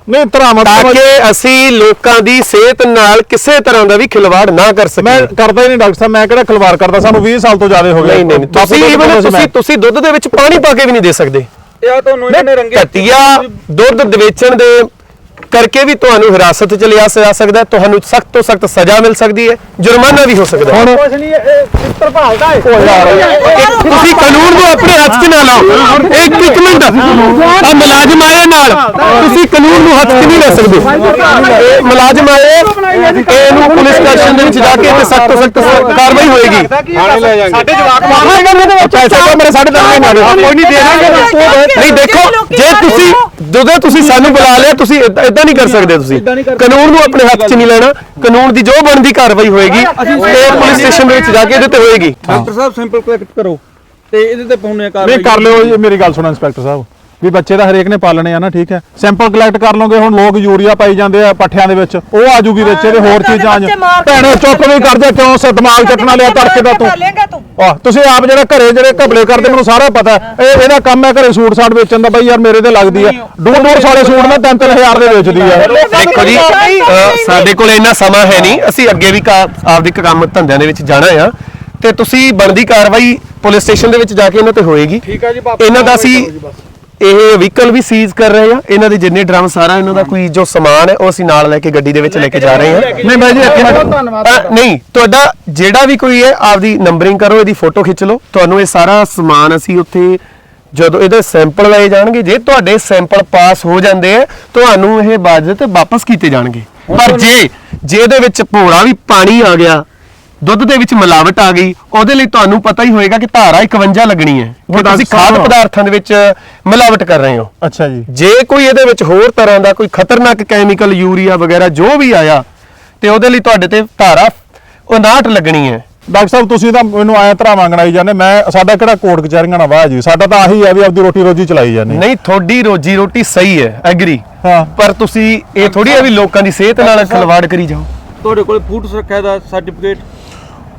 ਨਹੀਂ ਧਰਾਵਾਂ ਤਾਂ ਕਿ ਅਸੀਂ ਲੋਕਾਂ ਦੀ ਸਿਹਤ ਨਾਲ ਕਿਸੇ ਤਰ੍ਹਾਂ ਦਾ ਵੀ ਖਿਲਵਾੜ ਨਾ ਕਰ ਮੈਂ ਸਕੀਏ ਕਰਦਾ ਹੀ ਨਹੀਂ ਡਾਕਟਰ ਸਾਹਿਬ ਮੈਂ ਕਿਹੜਾ ਖਿਲਵਾੜ ਕਰਦਾ? ਸਾਨੂੰ 20 ਸਾਲ ਤੋਂ ਜ਼ਿਆਦਾ ਹੋ ਗਏ। ਨਹੀਂ ਨਹੀਂ ਤੁਸੀਂ ਤੁਸੀਂ ਤੁਸੀਂ ਦੁੱਧ ਦੇ ਵਿੱਚ ਪਾਣੀ ਪਾ ਕੇ ਵੀ ਨਹੀਂ ਦੇ ਸਕਦੇ। ਇਹ ਆ ਤੁਹਾਨੂੰ ਇਹਨਾਂ ਨੇ ਰੰਗੇ ਘਟੀਆ ਦੁੱਧ ਵੇਚਣ ਦੇ ਕਰਕੇ ਵੀ ਤੁਹਾਨੂੰ ਹਿਰਾਸਤ ਚ ਲਿਆ ਜਾ ਸਕਦਾ ਹੈ। ਤੁਹਾਨੂੰ ਸਖਤ ਤੋਂ ਸਖਤ ਸਜ਼ਾ ਮਿਲ ਸਕਦੀ ਹੈ। ਜੁਰਮਾਨਾ ਵੀ ਹੋ ਸਕਦਾ ਹੈ। ਕੁਝ ਨਹੀਂ ਇਹ ਪੁੱਤਰ ਭਾਲਦਾ ਏ ਤੁਸੀਂ ਕਾਨੂੰਨ ਨੂੰ ਆਪਣੇ ਹੱਥ 'ਚ ਨਾ ਲਾਓ। ਇੱਕ ਇੱਕ ਮਿੰਟ। ਆ ਮੁਲਾਜ਼ਮ ਆਏ ਨਾਲ? ਤੁਸੀਂ ਕਾਨੂੰਨ ਨੂੰ ਹੱਥ 'ਚ ਨਹੀਂ ਲੈ ਸਕਦੇ? ਇਹ ਮੁਲਾਜ਼ਮ ਆਏ ਇਹਨੂੰ ਪੁਲਿਸ ਸਟੇਸ਼ਨ ਦੇ ਵਿੱਚ ਜਾ ਕੇ ਤੇ ਸਖਤ ਤੋਂ ਸਖਤ ਕਾਰਵਾਈ ਹੋਏਗੀ। ਥਾਣੇ ਲੈ ਜਾਾਂਗੇ ਸਾਡੇ ਜਵਾਬ ਮਾਰੇਗਾ ਮੇਰੇ ਵਿੱਚ ਪੈਸੇ ਤਾਂ ਮੇਰੇ ਸਾਡੇ ਦੰਦੇ ਨਾਲ ਕੋਈ ਨਹੀਂ ਦੇਣਾ ਨਹੀਂ ਦੇਖੋ ਜੇ ਤੁਸੀਂ ਜਦੋਂ ਤੁਸੀਂ ਸਾਨੂੰ ਬੁਲਾ ਲਿਆ ਤੁਸੀਂ ਇਦਾਂ ਨਹੀਂ ਕਰ ਸਕਦੇ ਤੁਸੀਂ। ਕਾਨੂੰਨ ਨੂੰ ਆਪਣੇ ਹੱਥ 'ਚ ਨਹੀਂ ਲੈਣਾ। ਕਾਨੂੰਨ ਦੀ ਜੋ ਬਣਦੀ ਕਾਰਵਾਈ ਹੋਏਗੀ ਤੇ ਪੁਲਿਸ ਸਟੇਸ਼ਨ ਦੇ ਵਿੱਚ ਜਾ ਕੇ ਇਹਦੇ ਤੇ ਹੋਏਗੀ। ਡਾਕਟਰ ਸਾਹਿਬ ਸਿੰਪਲ ਕਲੈਕਟ ਕਰੋ। ਤੇ ਇਹਦੇ ਤੇ ਪਾਉਣੇ ਕਾਰਵਾਈ ਨਹੀਂ ਕਰ ਲਿਓ ਜੀ ਮੇਰੀ ਗੱਲ ਸੁਣੋ ਇੰਸਪੈਕਟਰ ਸਾਹਿਬ। ਵੀ ਬੱਚੇ ਦਾ ਹਰੇਕ ਨੇ ਪਾਲਣੇ ਆ ਨਾ ਠੀਕ ਹੈ। ਸੈਂਪਲ ਕਲੈਕਟ ਕਰ ਲਓਗੇ ਹੁਣ ਲੋਕ ਯੂਰੀਆ ਪਾਈ ਜਾਂਦੇ ਆ ਪੱਠਿਆਂ ਦੇ ਵਿੱਚ ਉਹ ਆ ਜੂਗੀ ਵਿੱਚ ਇਹਦੇ ਹੋਰ ਚੀਜ਼ਾਂ ਆ ਭੈਣੇ ਚੁੱਪ ਵੀ ਕਰ ਜਾ ਕਿਉਂ ਸ ਦਿਮਾਗ ਚੱਟਣਾ ਲਿਆ ਤੜਕੇ ਦਾ ਤੂੰ? ਆਹ ਤੁਸੀਂ ਆਪ ਜਿਹੜੇ ਘਰੇ ਜਿਹੜੇ ਘਬਲੇ ਕਰਦੇ ਮੈਨੂੰ ਸਾਰਾ ਪਤਾ। ਇਹ ਇਹਦਾ ਕੰਮ ਹੈ ਘਰੇ ਸੂਟ ਸਾਟ ਵੇਚਣ ਦਾ ਬਈ ਯਾਰ ਮੇਰੇ ਤੇ ਲੱਗਦੀ ਆ ਡੂਢ ਡੂਢ ਸਾਲੇ ਸੂਟ ਨਾ 3-3000 ਦੇ ਵੇਚਦੀ ਆ ਦੇਖੋ ਜੀ ਸਾਡੇ ਕੋਲ ਇੰਨਾ ਸਮਾਂ ਹੈ ਨਹੀਂ। ਅਸੀਂ ਅੱਗੇ ਵੀ ਆਪਦੇ ਕੰਮ ਧੰਦਿਆਂ ਦੇ ਵਿੱਚ ਜਾਣਾ ਆ। ਤੇ ਤੁਸੀਂ ਬਣਦੀ ਕਾਰਵਾਈ ਪੁਲਿਸ ਸਟੇਸ਼ਨ ਦੇ ਵਿੱਚ ਜਾ ਕੇ ਇਹਨਾਂ ਤੇ ਹੋਏਗੀ। ਠੀਕ ਜੀ ਇਹਨਾਂ ਦਾ ਅਸੀਂ ਇਹ ਵਹੀਕਲ ਵੀ ਸੀਜ਼ ਕਰ ਰਹੇ ਆ। ਇਹਨਾਂ ਦੇ ਜਿੰਨੇ ਡਰਮ ਸਾਰਾ ਇਹਨਾਂ ਦਾ ਕੋਈ ਜੋ ਸਮਾਨ ਹੈ ਉਹ ਅਸੀਂ ਨਾਲ ਲੈ ਕੇ ਗੱਡੀ ਦੇ ਵਿੱਚ ਲੈ ਕੇ ਜਾ ਰਹੇ ਹਾਂ। ਨਹੀਂ ਬਾਈ ਜੀ ਇੱਕ ਮਿੰਟ ਧੰਨਵਾਦ ਅ, ਨਹੀਂ ਤੁਹਾਡਾ ਜਿਹੜਾ ਵੀ ਕੋਈ ਹੈ ਆਪਦੀ ਨੰਬਰਿੰਗ ਕਰੋ ਇਹਦੀ ਫੋਟੋ ਖਿੱਚ ਲਓ। ਤੁਹਾਨੂੰ ਇਹ ਸਾਰਾ ਸਮਾਨ ਅਸੀਂ ਉੱਥੇ ਜਦੋਂ ਇਹਦੇ ਸੈਂਪਲ ਲਏ ਜਾਣਗੇ ਜੇ ਤੁਹਾਡੇ ਸੈਂਪਲ ਪਾਸ ਹੋ ਜਾਂਦੇ ਆ ਤੁਹਾਨੂੰ ਇਹ ਬਾਜ਼ਤ ਵਾਪਸ ਕੀਤੇ ਜਾਣਗੇ। ਪਰ ਜੇ ਜੇ ਇਹਦੇ ਵਿੱਚ ਭੋਰਾ ਵੀ ਪਾਣੀ ਆ ਗਿਆ ਦੁੱਧ ਦੇ ਵਿੱਚ ਮਿਲਾਵਟ ਆ ਗਈ ਉਹਦੇ ਲਈ ਤੁਹਾਨੂੰ ਪਤਾ ਹੀ ਹੋਏਗਾ ਕਿ ਧਾਰਾ 51 ਲੱਗਣੀ ਹੈ ਕਿ ਤੁਸੀਂ ਖਾਦ। ਪਦਾਰਥਾਂ ਦੇ ਵਿੱਚ ਮਿਲਾਵਟ ਕਰ ਰਹੇ ਹੋ। ਅੱਛਾ ਜੀ। ਜੇ ਕੋਈ ਇਹਦੇ ਵਿੱਚ ਹੋਰ ਤਰ੍ਹਾਂ ਦਾ ਕੋਈ ਖਤਰਨਾਕ ਕੈਮੀਕਲ ਯੂਰੀਆ ਵਗੈਰਾ ਜੋ ਵੀ ਆਇਆ ਤੇ ਉਹਦੇ ਲਈ ਤੁਹਾਡੇ ਤੇ ਧਾਰਾ 59 ਲੱਗਣੀ ਹੈ। ਡਾਕਟਰ ਸਾਹਿਬ ਤੁਸੀਂ ਤਾਂ ਮੈਨੂੰ ਆਇਆ ਧਰਾ ਮੰਗਣਾਈ ਜਾਂਦੇ ਮੈਂ ਸਾਡਾ ਕਿਹੜਾ ਕੋਰਟ ਕਚਹਿਰੀਆਂ ਨਾਲ ਵਾਹ ਜੀ ਸਾਡਾ ਤਾਂ ਆਹੀ ਹੈ ਵੀ ਆਪਦੀ ਰੋਟੀ ਰੋਜੀ ਚਲਾਈ ਜਾਂਦੇ। ਨਹੀਂ ਤੁਹਾਡੀ ਰੋਜੀ ਰੋਟੀ ਸਹੀ ਹੈ ਐਗਰੀ ਹਾਂ। ਪਰ ਤੁਸੀਂ ਇਹ ਥੋੜੀ ਹੈ ਵੀ ਲੋਕਾਂ ਦੀ ਸਿਹਤ ਨਾਲ ਖਿਲਵਾੜ ਕਰੀ ਜਾਓ। ਤੁਹਾਡੇ ਕੋਲ ਫੂਡ ਸੁਰੱਖਿਆ ਦਾ ਸਰਟੀਫਿਕੇਟ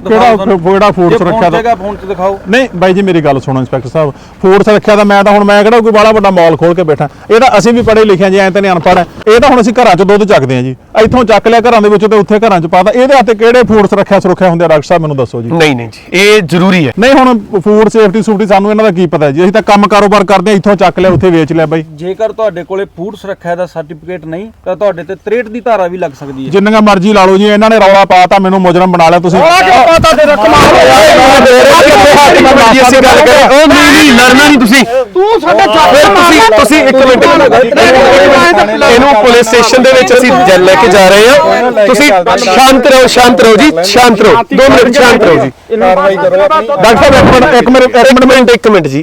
ਕਿਹੜਾ ਕਿਹੜਾ ਫੂਡ ਸੁਰੱਖਿਆ ਦਾ ਦਾ ਫੋਨ 'ਚ ਦਿਖਾਓ। ਨਹੀਂ ਬਾਈ ਜੀ ਮੇਰੀ ਗੱਲ ਸੁਣੋ ਇੰਸਪੈਕਟਰ ਸਾਹਿਬ। ਫੂਡ ਸੁਰੱਖਿਆ ਦਾ ਮੈਂ ਤਾਂ ਹੁਣ ਮੈਂ ਕਿਹੜਾ ਕੋਈ ਬਾਲਾ ਵੱਡਾ ਮਾਲ ਖੋਲ ਕੇ ਬੈਠਾ। ਇਹ ਤਾਂ ਅਸੀਂ ਵੀ ਪੜ੍ਹੇ ਲਿਖਿਆ ਜੀ ਐਂ ਤਾਂ ਨਹੀਂ ਅਨਪੜ੍ਹ ਇਹ ਤਾਂ ਹੁਣ ਅਸੀਂ ਘਰਾਂ 'ਚ ਦੁੱਧ ਚੱਕਦੇ ਆ ਜੀ। ਇੱਥੋਂ ਚੱਕ ਲਿਆ ਘਰਾਂ ਦੇ ਵਿੱਚੋਂ ਤੇ ਉੱਥੇ ਘਰਾਂ 'ਚ ਪਾਤਾ। ਇਹਦੇ ਹੱਥੇ ਕਿਹੜੇ ਫੂਡ ਸੁਰੱਖਿਆ ਸੁਰੱਖਿਆ ਹੁੰਦੇ ਡਾਕਟਰ ਸਾਹਿਬ ਮੈਨੂੰ ਦੱਸੋ ਜੀ। ਨਹੀਂ ਨਹੀਂ ਜੀ ਇਹ ਜ਼ਰੂਰੀ ਹੈ। ਨਹੀਂ ਹੁਣ ਫੂਡ ਸੇਫਟੀ ਸੂਫਟੀ ਸਾਨੂੰ ਇਹਨਾਂ ਦਾ ਕੀ ਪਤਾ ਜੀ? ਅਸੀਂ ਤਾਂ ਕੰਮ ਕਾਰੋਬਾਰ ਕਰਦੇ ਆ ਇੱਥੋਂ ਚੱਕ ਲਿਆ ਉੱਥੇ ਵੇਚ ਲਿਆ ਬਾਈ। ਜੇਕਰ ਤੁਹਾਡੇ ਕੋਲੇ ਫੂਡ ਸੁਰੱਖਿਆ ਦਾ ਸਰਟੀਫਿਕੇਟ ਨਹੀਂ ਤਾਂ ਤੁਹਾਡੇ ਤੇ 63 ਦੀ ਧਾਰਾ ਵੀ ਲੱਗ ਸਕਦੀ ਹੈ। ਜਿੰਨੀਆਂ ਮਰਜ਼ੀ ਲਾ ਲਓ ਜੀ ਇਹਨਾਂ ਨੇ ਰੌਲਾ ਪਾਤਾ ਮੈਨੂੰ ਮੁਜਰਮ ਬਣਾ ਲਿਆ ਤੁਸੀਂ। ਪਤਾ ਤੇਰਾ ਕਮਾਲ ਅਸੀਂ ਗੱਲ ਕਰੇ ਉਹ ਨਹੀਂ ਨਹੀਂ ਲੜਨਾ ਨਹੀਂ ਤੁਸੀਂ। ਤੂੰ ਸਾਡੇ ਫਿਰ ਤੁਸੀਂ ਤੁਸੀਂ ਇੱਕ ਮਿੰਟ। ਇਹਨੂੰ ਪੁਲਿਸ ਸਟੇਸ਼ਨ ਦੇ ਵਿੱਚ ਅਸੀਂ ਜ- ਲੈ ਕੇ ਜਾ ਰਹੇ ਹਾਂ। ਤੁਸੀਂ ਸ਼ਾਂਤ ਰਹੋ ਸ਼ਾਂਤ ਰਹੋ ਜੀ ਸ਼ਾਂਤ ਰਹੋ। 2 ਮਿੰਟ ਸ਼ਾਂਤ ਰਹੋ ਜੀ। ਕਾਰਵਾਈ ਕਰੋ ਆਪਣੀ। ਡਾਕਟਰ ਸਾਹਿਬ ਇੱਕ ਮਿੰਟ ਇੱਕ ਮਿੰਟ ਇੱਕ ਮਿੰਟ ਇੱਕ ਮਿੰਟ ਜੀ।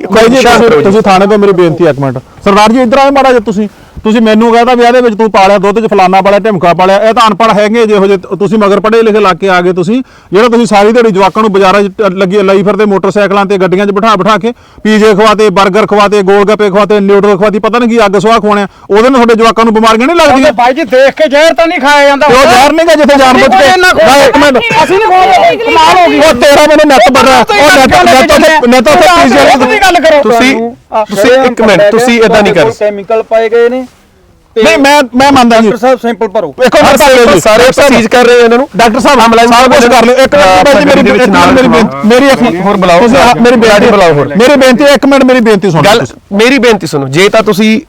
ਤੁਸੀਂ- ਥਾਣੇ ਤੋਂ ਮੇਰੀ ਬੇਨਤੀ ਹੈ ਇੱਕ ਮਿੰਟ। ਸਰਦਾਰ ਜੀ ਇੱਧਰ ਆਏ ਮਾੜਾ ਜਿਹਾ ਤੁਸੀਂ। ਤੁਸੀਂ ਮੈਨੂੰ ਕਹਿੰਦਾ ਵੀ ਇਹਦੇ ਵਿੱਚ ਤੂੰ ਪਾਲਿਆ ਦੁੱਧ ਚ ਫਲਾਨਾ ਪਾਲਿਆ ਢਿਮਕਾ ਪਾਲਿਆ ਇਹ ਤਾਂ ਅਨਪੜ੍ਹ ਹੈਗੇ ਜਿਹੋ ਜਿਹੇ ਤੁਸੀਂ ਮਗਰ ਪੜ੍ਹੇ ਲਿਖੇ ਲੱਗ ਕੇ ਆ ਗਏ ਤੁਸੀਂ। ਜਿਹੜਾ ਤੁਸੀਂ ਸਾਰੀ ਦਿਹਾੜੀ ਜਵਾਕਾਂ ਨੂੰ ਬਾਜ਼ਾਰਾਂ 'ਚ ਲੱਗੀ ਲਈ ਫਿਰਦੇ ਮੋਟਰਸਾਈਕਲਾਂ ਤੇ ਗੱਡੀਆਂ 'ਚ ਬਿਠਾ ਬਿਠਾ ਕੇ ਪੀਜੇ ਖਵਾਤੇ 버ਗਰ ਖਵਾਤੇ ਗੋਲ ਗੱਪੇ ਖਵਾਤੇ ਨਿਊਡਲ ਖਵਾਤੀ ਪਤਾ ਨਹੀਂ ਕੀ ਅੱਗ ਸਵਾਹ ਖਵਾਉਣਿਆ ਉਹਦੇ ਨਾਲ ਤੁਹਾਡੇ ਜਵਾਕਾਂ ਨੂੰ ਬਿਮਾਰੀਆਂ ਨਹੀਂ ਲੱਗਦੀਆਂ? ਬਾਈ ਜੀ ਦੇਖ ਕੇ ਜ਼ਹਿਰ ਤਾਂ ਨਹੀਂ ਖਾਇਆ ਜਾਂਦਾ। ਉਹ ਜ਼ਹਿਰ ਨਹੀਂਗਾ ਜਿੱਥੇ ਜਾਣ ਬੁੱਝ ਕੇ ਇੱਕ ਮਿੰਟ। ਅਸੀਂ ਨਹੀਂ ਖੋਲ ਕਮਾਲ ਹੋ ਗਈ। ਉਹ ਤੇਰਾ ਮੈਨੂੰ ਨੈਟ ਬੜਾ ਉਹ ਨੈਟ ਨੈਟ ਉੱਤੇ ਪੀਜੇ ਦੀ ਗੱਲ ਕਰੋ। ਤੁਸੀਂ ਤੁਸੀਂ ਇੱਕ ਮਿੰਟ ਤੁਸੀਂ ਇਦਾਂ ਨਹੀਂ ਕਰ ਕੈਮੀਕਲ ਪਾਏ ਗਏ ਨੇ ਤੇ ਨਹੀਂ ਮੈਂ ਮੈਂ ਮੰਨਦਾ ਜੀ ਡਾਕਟਰ ਸਾਹਿਬ ਸੈਂਪਲ ਭਰੋ। ਵੇਖੋ ਹਰ ਸਾਰੇ ਸਾਰੇ ਪ੍ਰੋਸੀਜ ਕਰ ਰਹੇ ਇਹਨਾਂ ਨੂੰ। ਡਾਕਟਰ ਸਾਹਿਬ ਹਮਲਾ ਸਾਰਾ ਕੁਝ ਕਰ ਲਿਓ। ਇੱਕ ਮਿੰਟ ਬਾਈ ਜੀ ਮੇਰੀ ਮੇਰੀ ਬੇਨਤੀ ਮੇਰੀ ਇੱਕ ਹੋਰ ਬੁਲਾਓ। ਮੇਰੀ ਬੇਨਤੀ ਬੁਲਾਓ ਹੋਰ। ਮੇਰੀ ਬੇਨਤੀ ਇੱਕ ਮਿੰਟ ਮੇਰੀ ਬੇਨਤੀ ਸੁਣੋ ਗੱਲ। ਮੇਰੀ ਬੇਨਤੀ ਸੁਣੋ। ਜੇ ਤਾਂ ਤੁਸੀਂ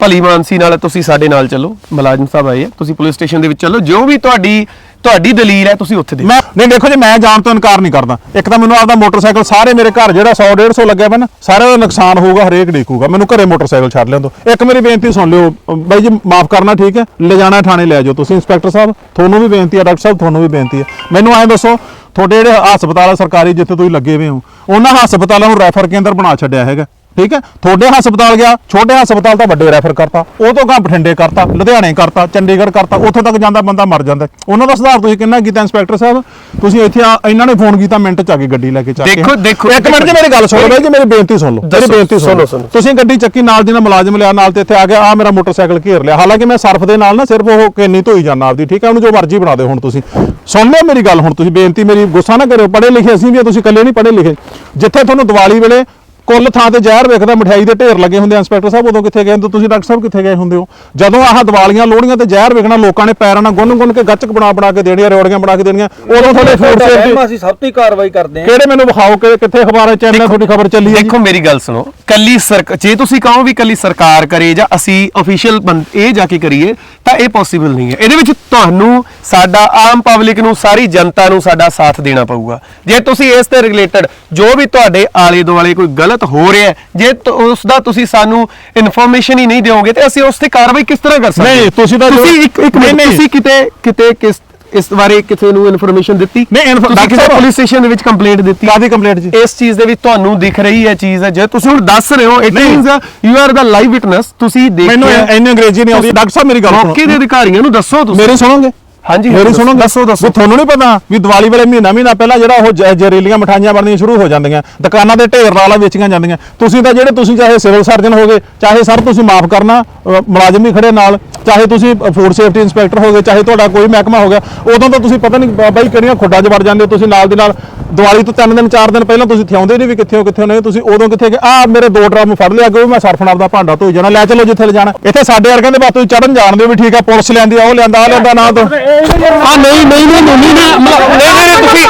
ਭਲੀ ਮਾਨਸੀ ਨਾਲ ਤੁਸੀਂ ਸਾਡੇ ਨਾਲ ਚੱਲੋ ਮੁਲਾਜ਼ਮ ਸਾਹਿਬ ਆਏ ਆ ਤੁਸੀਂ ਪੁਲਿਸ ਸਟੇਸ਼ਨ ਦੇ ਵਿੱਚ ਚੱਲੋ ਜੋ ਵੀ ਤੁਹਾਡੀ ਤੁਹਾਡੀ ਦਲੀਲ ਹੈ, ਤੁਸੀਂ ਉੱਥੇ ਦੇ ਮੈਂ ਨਹੀਂ, ਦੇਖੋ ਜੀ, ਮੈਂ ਜਾਣ ਤੋਂ ਇਨਕਾਰ ਨਹੀਂ ਕਰਦਾ। ਇੱਕ ਤਾਂ ਮੈਨੂੰ ਆਪਦਾ ਮੋਟਰਸਾਈਕਲ ਸਾਰੇ ਮੇਰੇ ਘਰ, ਜਿਹੜਾ 100 150 ਲੱਗਿਆ ਪਿਆ ਨਾ, ਸਾਰਾ ਦਾ ਨੁਕਸਾਨ ਹੋਊਗਾ, ਹਰੇਕ ਡੇਕੂਗਾ। ਮੈਨੂੰ ਘਰੇ ਮੋਟਰਸਾਈਕਲ ਛੱਡ ਲਿਆ ਦੋ ਇੱਕ ਮੇਰੀ ਬੇਨਤੀ ਸੁਣ ਲਿਓ। ਬਾਈ ਜੀ, ਮਾਫ ਕਰਨਾ, ਠੀਕ ਹੈ? ਲਿਜਾਣਾ ਥਾਣੇ ਲੈ ਜਾਓ ਤੁਸੀਂ, ਇੰਸਪੈਕਟਰ ਸਾਹਿਬ। ਤੁਹਾਨੂੰ ਵੀ ਬੇਨਤੀ ਹੈ, ਡਾਕਟਰ ਸਾਹਿਬ, ਤੁਹਾਨੂੰ ਵੀ ਬੇਨਤੀ ਹੈ। ਮੈਨੂੰ ਐਂ ਦੱਸੋ, ਤੁਹਾਡੇ ਜਿਹੜੇ ਹਸਪਤਾਲ ਆ ਸਰਕਾਰੀ, ਜਿੱਥੇ ਤੁਸੀਂ ਲੱਗੇ ਹੋਏ ਹੋ, ਉਹਨਾਂ ਹਸਪਤਾਲਾਂ ਨੂੰ ਰੈਫਰ ਕੇਂਦਰ ਬਣਾ ਛੱਡਿਆ ਹੈਗਾ। ਠੀਕ ਹੈ? ਤੁਹਾਡੇ ਹਸਪਤਾਲ ਗਿਆ ਛੋਟੇ ਹਸਪਤਾਲ ਤਾਂ ਵੱਡੇ ਰੈਫਰ ਕਰਤਾ। ਉਹ ਤੋਂ ਗਾਂ ਬਠਿੰਡੇ ਕਰਤਾ ਲੁਧਿਆਣੇ ਕਰਤਾ ਚੰਡੀਗੜ੍ਹ ਕਰਤਾ ਉੱਥੇ ਤੱਕ ਜਾਂਦਾ ਬੰਦਾ ਮਰ ਜਾਂਦਾ। ਉਹਨਾਂ ਦਾ ਸੁਧਾਰ ਤੁਸੀਂ ਕਿੰਨਾ ਕੀਤਾ ਇੰਸਪੈਕਟਰ ਸਾਹਿਬ? ਤੁਸੀਂ ਇੱਥੇ ਆ- ਇਹਨਾਂ ਨੇ ਫੋਨ ਕੀਤਾ ਮਿੰਟ ਚ ਆ ਕੇ ਗੱਡੀ ਲੈ ਕੇ ਚੱਕ ਦੇਖੋ- ਦੇਖੋ- ਇੱਕ ਮਿੰਟ ਜੀ ਮੇਰੀ ਗੱਲ ਸੁਣੋ ਬਾਈ ਜੀ ਮੇਰੀ ਬੇਨਤੀ ਸੁਣ ਲਓ ਮੇਰੀ ਬੇਨਤੀ ਸੁਣੋ ਸੁਣੋ। ਤੁਸੀਂ ਗੱਡੀ ਚੱਕੀ ਨਾਲ ਜਿਹਨਾਂ ਮੁਲਾਜ਼ਮ ਲਿਆ ਨਾਲ ਤੇ ਇੱਥੇ ਆ ਗਿਆ ਆ ਮੇਰਾ ਮੋਟਰਸਾਈਕਲ ਘੇਰ ਲਿਆ। ਹਾਲਾਂਕਿ ਮੈਂ ਸਰਫ ਦੇ ਨਾਲ ਨਾ ਸਿਰਫ ਉਹ ਕੇਨੀ ਧੋਈ ਜਾਂਦਾ ਆਪਦੀ ਠੀਕ ਹੈ? ਉਹਨੂੰ ਜੋ ਮਰਜ਼ੀ ਬਣਾ ਦਿਓ ਹੁਣ ਤੁਸੀਂ। ਸੁਣ ਲਿਓ ਮੇਰੀ ਗੱਲ ਹੁਣ ਤੁਸੀਂ ਬੇਨਤੀ ਮੇਰੀ ਗੁੱਸਾ ਨਾ ਕਰਿਓ ਪੜ੍ਹੇ ਲਿਖੇ ਅਸੀਂ ਵੀ ਤੁਸੀਂ ਇਕੱਲੇ ਨਹੀਂ ਪੜ੍ਹੇ ਲਿਖੇ। ਜਿੱਥੇ ਤੁਹਾਨੂੰ ਦੀਵਾਲੀ ਵੇਲੇ ਕੁੱਲ ਥਾਂ ਤੇ ਜ਼ਹਿਰ ਵੇਖਦਾ ਮਠਿਆਈ ਦੇ ਢੇਰ ਲੱਗੇ ਹੁੰਦੇ ਆ ਇੰਸਪੈਕਟਰ ਸਾਹਿਬ ਉਦੋਂ ਕਿੱਥੇ ਗਏ ਹੁੰਦੇ? ਤੁਸੀਂ ਡਾਕਟਰ ਸਾਹਿਬ ਕਿੱਥੇ ਗਏ ਹੁੰਦੇ ਹੋ? ਜਦੋਂ ਆਹ ਦੀਵਾਲੀਆਂ ਲੋਹੜੀਆਂ ਤੇ ਜ਼ਹਿਰ ਵੇਖਣਾ ਲੋਕਾਂ ਨੇ ਪੈਰਾਂ ਨਾਲ ਗੁੰਨ ਗੁੰਨ ਕੇ ਗੱਚਕ ਬਣਾ ਬਣਾ ਕੇ ਦੇਣੀਆਂ ਰੋੜੀਆਂ ਬਣਾ ਕੇ ਦੇਣੀਆਂ ਉਦੋਂ ਤੁਹਾਡੇ ਫੂਡ ਸੇਫਟੀ ਅਸੀਂ ਸਭ ਤੋਂ ਹੀ ਕਾਰਵਾਈ ਕਰਦੇ ਹਾਂ। ਕਿਹੜੇ ਮੈਨੂੰ ਵਿਖਾਓ ਕਿ ਕਿੱਥੇ ਅਖਬਾਰਾਂ ਚ ਇੰਨਾ ਤੁਹਾਡੀ ਖਬਰ ਚੱਲੀ ਹੈ ਜੀ? ਦੇਖੋ ਮੇਰੀ ਗੱਲ ਸੁਣੋ ਕੱਲੀ ਸਰਕਾਰ ਜੇ ਤੁਸੀਂ ਕਹੋ ਵੀ ਕੱਲੀ ਸਰਕਾਰ ਕਰੇ ਜਾਂ ਅਸੀਂ ਅਫੀਸ਼ੀਅਲ ਇਹ ਜਾ ਕੇ ਕਰੀਏ ਤਾਂ ਇਹ ਪੋਸੀਬਲ ਨਹੀਂ ਹੈ। ਇਹਦੇ ਵਿੱਚ ਤੁਹਾਨੂੰ ਸਾਡਾ ਆਮ ਪਬਲਿਕ ਨੂੰ ਸਾਰੀ ਜਨਤਾ ਨੂੰ ਸਾਡਾ ਸਾਥ ਦੇਣਾ ਪਊਗਾ। ਜੇ ਤੁਸੀਂ ਇਸ ਤੇ ਰਿਲੇਟਡ ਜੋ ਵੀ ਤੁਹਾਡੇ ਆਲੇ ਦੁਆਲੇ ਕੋਈ ਗਲਤ ਹੋ ਰਿਹਾ ਹੈ, ਜੇ ਉਸ ਦਾ ਤੁਸੀਂ ਸਾਨੂੰ ਇਨਫੋਰਮੇਸ਼ਨ ਹੀ ਨਹੀਂ ਦਿਓਗੇ ਤੇ ਅਸੀਂ ਉਸ ਤੇ ਕਾਰਵਾਈ ਕਿਸ ਤਰ੍ਹਾਂ ਕਰ ਸਕਦੇ ਨਹੀਂ, ਹਾਂ? ਤੁਸੀਂ ਤਾਂ ਤੁਸੀਂ ਇੱਕ ਇੱਕ ਮਿੰਟ। ਤੁਸੀਂ ਕਿਤੇ ਕਿਤੇ ਕਿਸ ਇਸ ਬਾਰੇ ਕਿਸੇ ਨੂੰ ਇਨਫੋਰਮੇਸ਼ਨ ਦਿੱਤੀ? ਨਹੀਂ, ਡਾਕਟਰ ਕਿਸੇ ਸਾਹਿਬ- ਪੁਲਿਸ ਸਟੇਸ਼ਨ ਦੇ ਵਿੱਚ ਕੰਪਲੇਂਟ ਦਿੱਤੀ? ਕਾਦੀ ਕੰਪਲੀਟ ਜੀ? ਇਸ ਚੀਜ਼ ਦੇ ਵਿੱਚ ਤੁਹਾਨੂੰ ਦਿਖ ਰਹੀ ਹੈ ਚੀਜ਼ ਜੇ ਤੁਸੀਂ ਹੁਣ ਦੱਸ ਰਹੇ ਹੋ it. Means you are the live witness ਤੁਸੀਂ ਮੈਨੂੰ ਦੇਖਿਆ ਇੰਨੀ ਅੰਗਰੇਜ਼ੀ ਨਹੀਂ ਆਉਂਦੀ। ਡਾਕਟਰ ਸਾਹਿਬ ਮੇਰੀ ਗੱਲ ਮੌਕੇ ਦੇ ਅਧਿਕਾਰੀਆਂ ਨੂੰ ਦੱਸੋ ਤੁਸੀਂ। ਮੇਰੀ ਸੁਣੋਗੇ? ਹਾਂਜੀ ਮੇਰੀ ਸੁਣੋਗੇ ਦੱਸੋ ਦੱਸੋ। ਤੁਹਾਨੂੰ ਨਹੀਂ ਪਤਾ ਵੀ ਦੀਵਾਲੀ ਵੇਲੇ ਮਹੀਨਾ ਮਹੀਨਾ ਪਹਿਲਾਂ ਜਿਹੜਾ ਉਹ ਜ਼ਹਿਰੀਲੀਆਂ ਮਠਾਈਆਂ ਬਣਨੀਆਂ ਸ਼ੁਰੂ ਹੋ ਜਾਂਦੀਆਂ ਦੁਕਾਨਾਂ ਦੇ ਢੇਰ ਲਾਲਾ ਵੇਚੀਆਂ ਜਾਂਦੀਆਂ। ਤੁਸੀਂ ਤਾਂ ਜਿਹੜੇ ਤੁਸੀਂ ਚਾਹੇ ਸਿਵਲ ਸਰਜਨ ਹੋਗੇ ਚਾਹੇ ਸਰ ਤੁਸੀਂ ਮਾਫ ਕਰਨਾ ਮੁਲਾਜ਼ਮ ਵੀ ਖੜੇ ਨਾਲ ਚਾਹੇ ਤੁਸੀਂ ਫੂਡ ਸੇਫਟੀ ਇੰਸਪੈਕਟਰ ਹੋਗੇ ਚਾਹੇ ਤੁਹਾਡਾ ਕੋਈ ਮਹਿਕਮਾ ਹੋ ਗਿਆ ਉਦੋਂ ਤਾਂ ਤੁਸੀਂ ਪਤਾ ਨਹੀਂ ਬਾਈ ਕਿਹੜੀਆਂ ਖੁੱਡਾਂ 'ਚ ਵੜ ਜਾਂਦੇ ਹੋ ਤੁਸੀਂ ਨਾਲ ਦੀ ਨਾਲ। ਦੀਵਾਲੀ ਤੋਂ ਤਿੰਨ ਦਿਨ ਚਾਰ ਦਿਨ ਪਹਿਲਾਂ ਤੁਸੀਂ ਥਿਆਉਂਦੇ ਨਹੀਂ ਵੀ ਕਿੱਥੇ ਹੋ ਕਿੱਥੇ ਹੋ ਨਹੀਂ ਤੁਸੀਂ ਉਦੋਂ ਕਿੱਥੇ ਗਏ? ਆ ਮੇਰੇ ਦੋ ਡਰਮ ਫੜ ਲਿਆ ਅੱਗੇ ਮੈਂ ਸਰਫ ਨਾਲ ਦਾ ਭਾਂਡਾ ਧੋਈ ਜਾਣਾ ਲੈ ਚਲੋ ਜਿੱਥੇ ਲੈ ਜਾਣਾ ਇੱਥੇ ਸਾਡੇ ਵਰਗਿਆਂ ਦੇ ਬਾਤ ਤੁਸੀਂ ਚੜਨ ਜਾਣਦੇ ਹੋ ਵੀ ਠੀਕ ਆ ਪੁਲਿਸ ਲੈਂਦੀ ਆ ਉਹ ਲੈਂਦਾ ਆ ਲੈਂਦਾ ਨਾ ਤੋਂ ਆ ਨਹੀਂ ਨਹੀਂ ਨਹੀਂ ਨਹੀਂ ਨਹੀਂ ਮਤਲਬ ਨਹੀਂ ਨਹੀਂ ਤੁਸੀਂ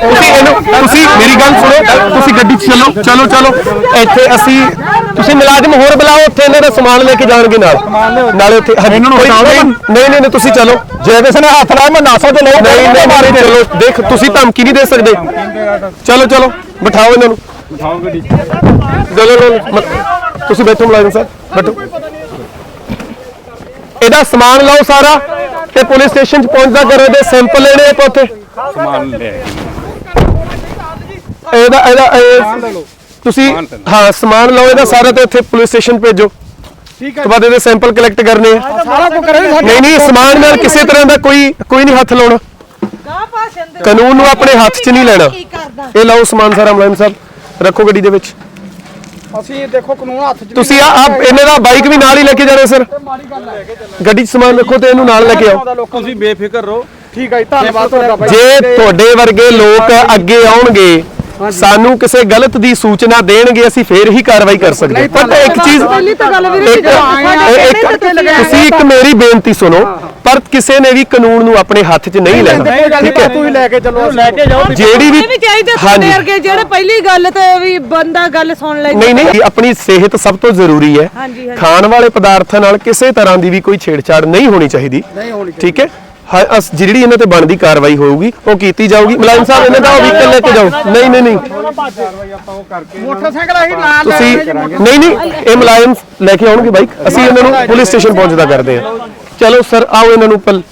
ਤੁਸੀਂ ਇਹਨੂੰ ਤੁਸੀਂ ਮੇਰੀ ਗੱਲ ਸੁਣੋ ਤੁਸੀਂ ਗੱਡੀ 'ਚ ਚਲੋ ਚਲੋ ਚਲੋ ਇੱਥੇ ਅਸੀਂ ਤੁਸੀਂ ਮੁਲਾਜ਼ਮ ਹੋਰ ਬੁਲਾਓ ਉੱਥੇ ਇਹਨਾਂ ਦਾ ਸਮਾਨ ਲੈ ਕੇ ਜਾਣਗੇ ਨਾਲ। ਨਾਲੇ ਉੱਥੇ ਹਾਂਜੀ, ਇਹਨਾਂ ਨੂੰ ਕੋਈ-। ਨਹੀਂ। ਨਹੀਂ ਨਹੀਂ ਤੁਸੀਂ ਚਲੋ। ਜੇ ਕਿਸੇ ਨੇ ਹੱਥ ਲਾਇਆ ਮੈਂ ਨਾਸਾ ਤੇ ਲਓ ਨਹੀਂ ਨਹੀਂ ਨਹੀਂ ਚਲੋ ਦੇਖ ਤੁਸੀਂ ਧਮਕੀ ਨਹੀਂ ਦੇ ਸਕਦੇ। ਚਲੋ ਚਲੋ ਬਿਠਾਓ ਇਹਨਾਂ ਨੂੰ। ਉਠਾਓ ਗੱਡੀ। ਚਲੋ ਚਲੋ ਮ- ਤੁਸੀਂ ਬੈਠੋ ਮੁਲਾਜ਼ਮ ਸਾਹਿਬ ਬੈਠੋ। ਇਹਦਾ ਸਮਾਨ ਲਓ ਸਾਰਾ ਤੇ ਪੁਲਿਸ ਸਟੇਸ਼ਨ 'ਚ ਪਹੁੰਚਦਾ ਕਰੋ ਇਹਦੇ ਸੈਂਪਲ ਲੈਣੇ ਆਪਾਂ ਉੱਥੇ। ਸਮਾਨ ਲੈ ਇਹਦਾ ਇਹਦਾ ਇਹ- ਤੁਸੀਂ ਹਾਂ ਸਮਾਨ ਲਓ ਇਹਦਾ ਸਾਰਾ ਤੇ ਉੱਥੇ ਪੁਲਿਸ ਸਟੇਸ਼ਨ ਭੇਜੋ। ਠੀਕ ਹੈ। ਤੋਂ ਬਾਅਦ ਇਹਦੇ ਸੈਂਪਲ ਕਲੈਕਟ ਕਰਨੇ ਆ। ਸਾਰਾ ਕੁਝ ਕਰੇ ਨਹੀਂ ਨਹੀਂ ਸਮਾਨ ਨਾਲ ਕਿਸੇ ਤਰ੍ਹਾਂ ਦਾ ਕੋਈ ਕੋਈ ਨਹੀਂ ਹੱਥ ਲਾਉਣਾ। ਗਾਹ ਭਾਸ਼ਣ ਦੇ ਕਾਨੂੰਨ ਨੂੰ ਆਪਣੇ ਹੱਥ 'ਚ ਨਹੀਂ ਲੈਣਾ। ਕੀ ਕਰਦਾ? ਇਹ ਲਓ ਸਮਾਨ ਸਾਰਾ ਮੁਲਾਜ਼ਮ ਸਾਹਿਬ। ਰੱਖੋ ਗੱਡੀ ਦੇ ਵਿੱਚ। ਅਸੀਂ ਦੇਖੋ ਕਾਨੂੰਨ ਹੱਥ 'ਚ ਤੁਸੀਂ ਆ ਇਹਨਾਂ ਦਾ ਬਾਈਕ ਵੀ ਨਾਲ ਹੀ ਲੈ ਕੇ ਜਾਣਾ ਸਰ। ਗੱਡੀ 'ਚ ਸਮਾਨ ਰੱਖੋ ਤੇ ਇਹਨੂੰ ਨਾਲ ਲੈ ਕੇ ਆਓ। ਤੁਸੀਂ ਬੇਫਿਕਰ ਰਹੋ। ਠੀਕ ਹੈ ਜੀ ਧੰਨਵਾਦ ਤੁਹਾਡਾ ਬਾਈ ਜੇ ਤੁਹਾਡੇ ਵਰਗੇ ਲੋਕ ਅੱਗੇ ਆਉਣਗੇ ਸਾਨੂੰ ਕਿਸੇ ਗਲਤ ਦੀ ਸੂਚਨਾ ਦੇਣਗੇ ਅਸੀਂ ਫੇਰ ਹੀ ਕਾਰਵਾਈ ਕਰ ਸਕਦੇ ਹਾਂ। ਪਰ ਇੱਕ ਚੀਜ਼ ਪਹਿਲੀ ਤਾਂ ਗੱਲ ਵੀਰੇ ਇੱਕ- ਤੁਸੀਂ ਤੁਸੀਂ ਇੱਕ ਮੇਰੀ ਬੇਨਤੀ ਸੁਣੋ ਪਰ ਕਿਸੇ ਨੇ ਵੀ ਕਾਨੂੰਨ ਨੂੰ ਆਪਣੇ ਹੱਥ 'ਚ ਨਹੀਂ ਲੈਣਾ। ਠੀਕ ਹੈ? ਤੂੰ ਹੀ ਲੈ ਕੇ ਚੱਲੋ। ਲੈ ਕੇ ਜਾਓ। ਜਿਹੜੀ ਵੀ ਹਾਂਜੀ। ਵਰਗੇ ਜਿਹੜੇ ਪਹਿਲੀ ਗੱਲ ਤੇ ਵੀ ਬੰਦਾ ਗੱਲ ਸੁਣ ਲੈ ਨਹੀਂ ਨਹੀਂ ਆਪਣੀ ਸਿਹਤ ਸਭ ਤੋਂ ਜ਼ਰੂਰੀ ਹੈ। ਖਾਣ ਵਾਲੇ ਪਦਾਰਥਾਂ ਨਾਲ ਕਿਸੇ ਤਰ੍ਹਾਂ ਦੀ ਵੀ ਕੋਈ ਛੇੜਛਾੜ ਨਹੀਂ ਹੋਣੀ ਚਾਹੀਦੀ। ਠੀਕ ਹੈ? ਹਾਂ, ਅਸ- ਜਿਹੜੀ ਇਹਨਾਂ ਤੇ ਬਣਦੀ ਕਾਰਵਾਈ ਹੋਊਗੀ ਉਹ ਕੀਤੀ ਜਾਊਗੀ। ਮੁਲਾਜ਼ਮ ਸਾਹਿਬ ਇਹਨਾਂ ਦਾ ਉਹ ਵਹੀਕਲ ਲੈ ਕੇ ਜਾਓ। ਨਹੀਂ ਨਹੀਂ ਨਹੀਂ। ਮੋਟਰਸਾਈਕਲ ਅਸੀਂ ਨਾਲ ਲੈ ਤੁਸੀਂ ਨਹੀਂ ਨਹੀਂ। ਇਹ ਮੁਲਾਜ਼ਮ ਲੈ ਕੇ ਆਉਣਗੇ ਬਾਈਕ। ਅਸੀਂ ਇਹਨਾਂ ਨੂੰ ਪੁਲਿਸ ਸਟੇਸ਼ਨ ਪਹੁੰਚਦਾ ਕਰਦੇ ਹਾਂ। ਚਲੋ ਸਰ ਆਓ ਇਹਨਾਂ ਨੂੰ ਪਲ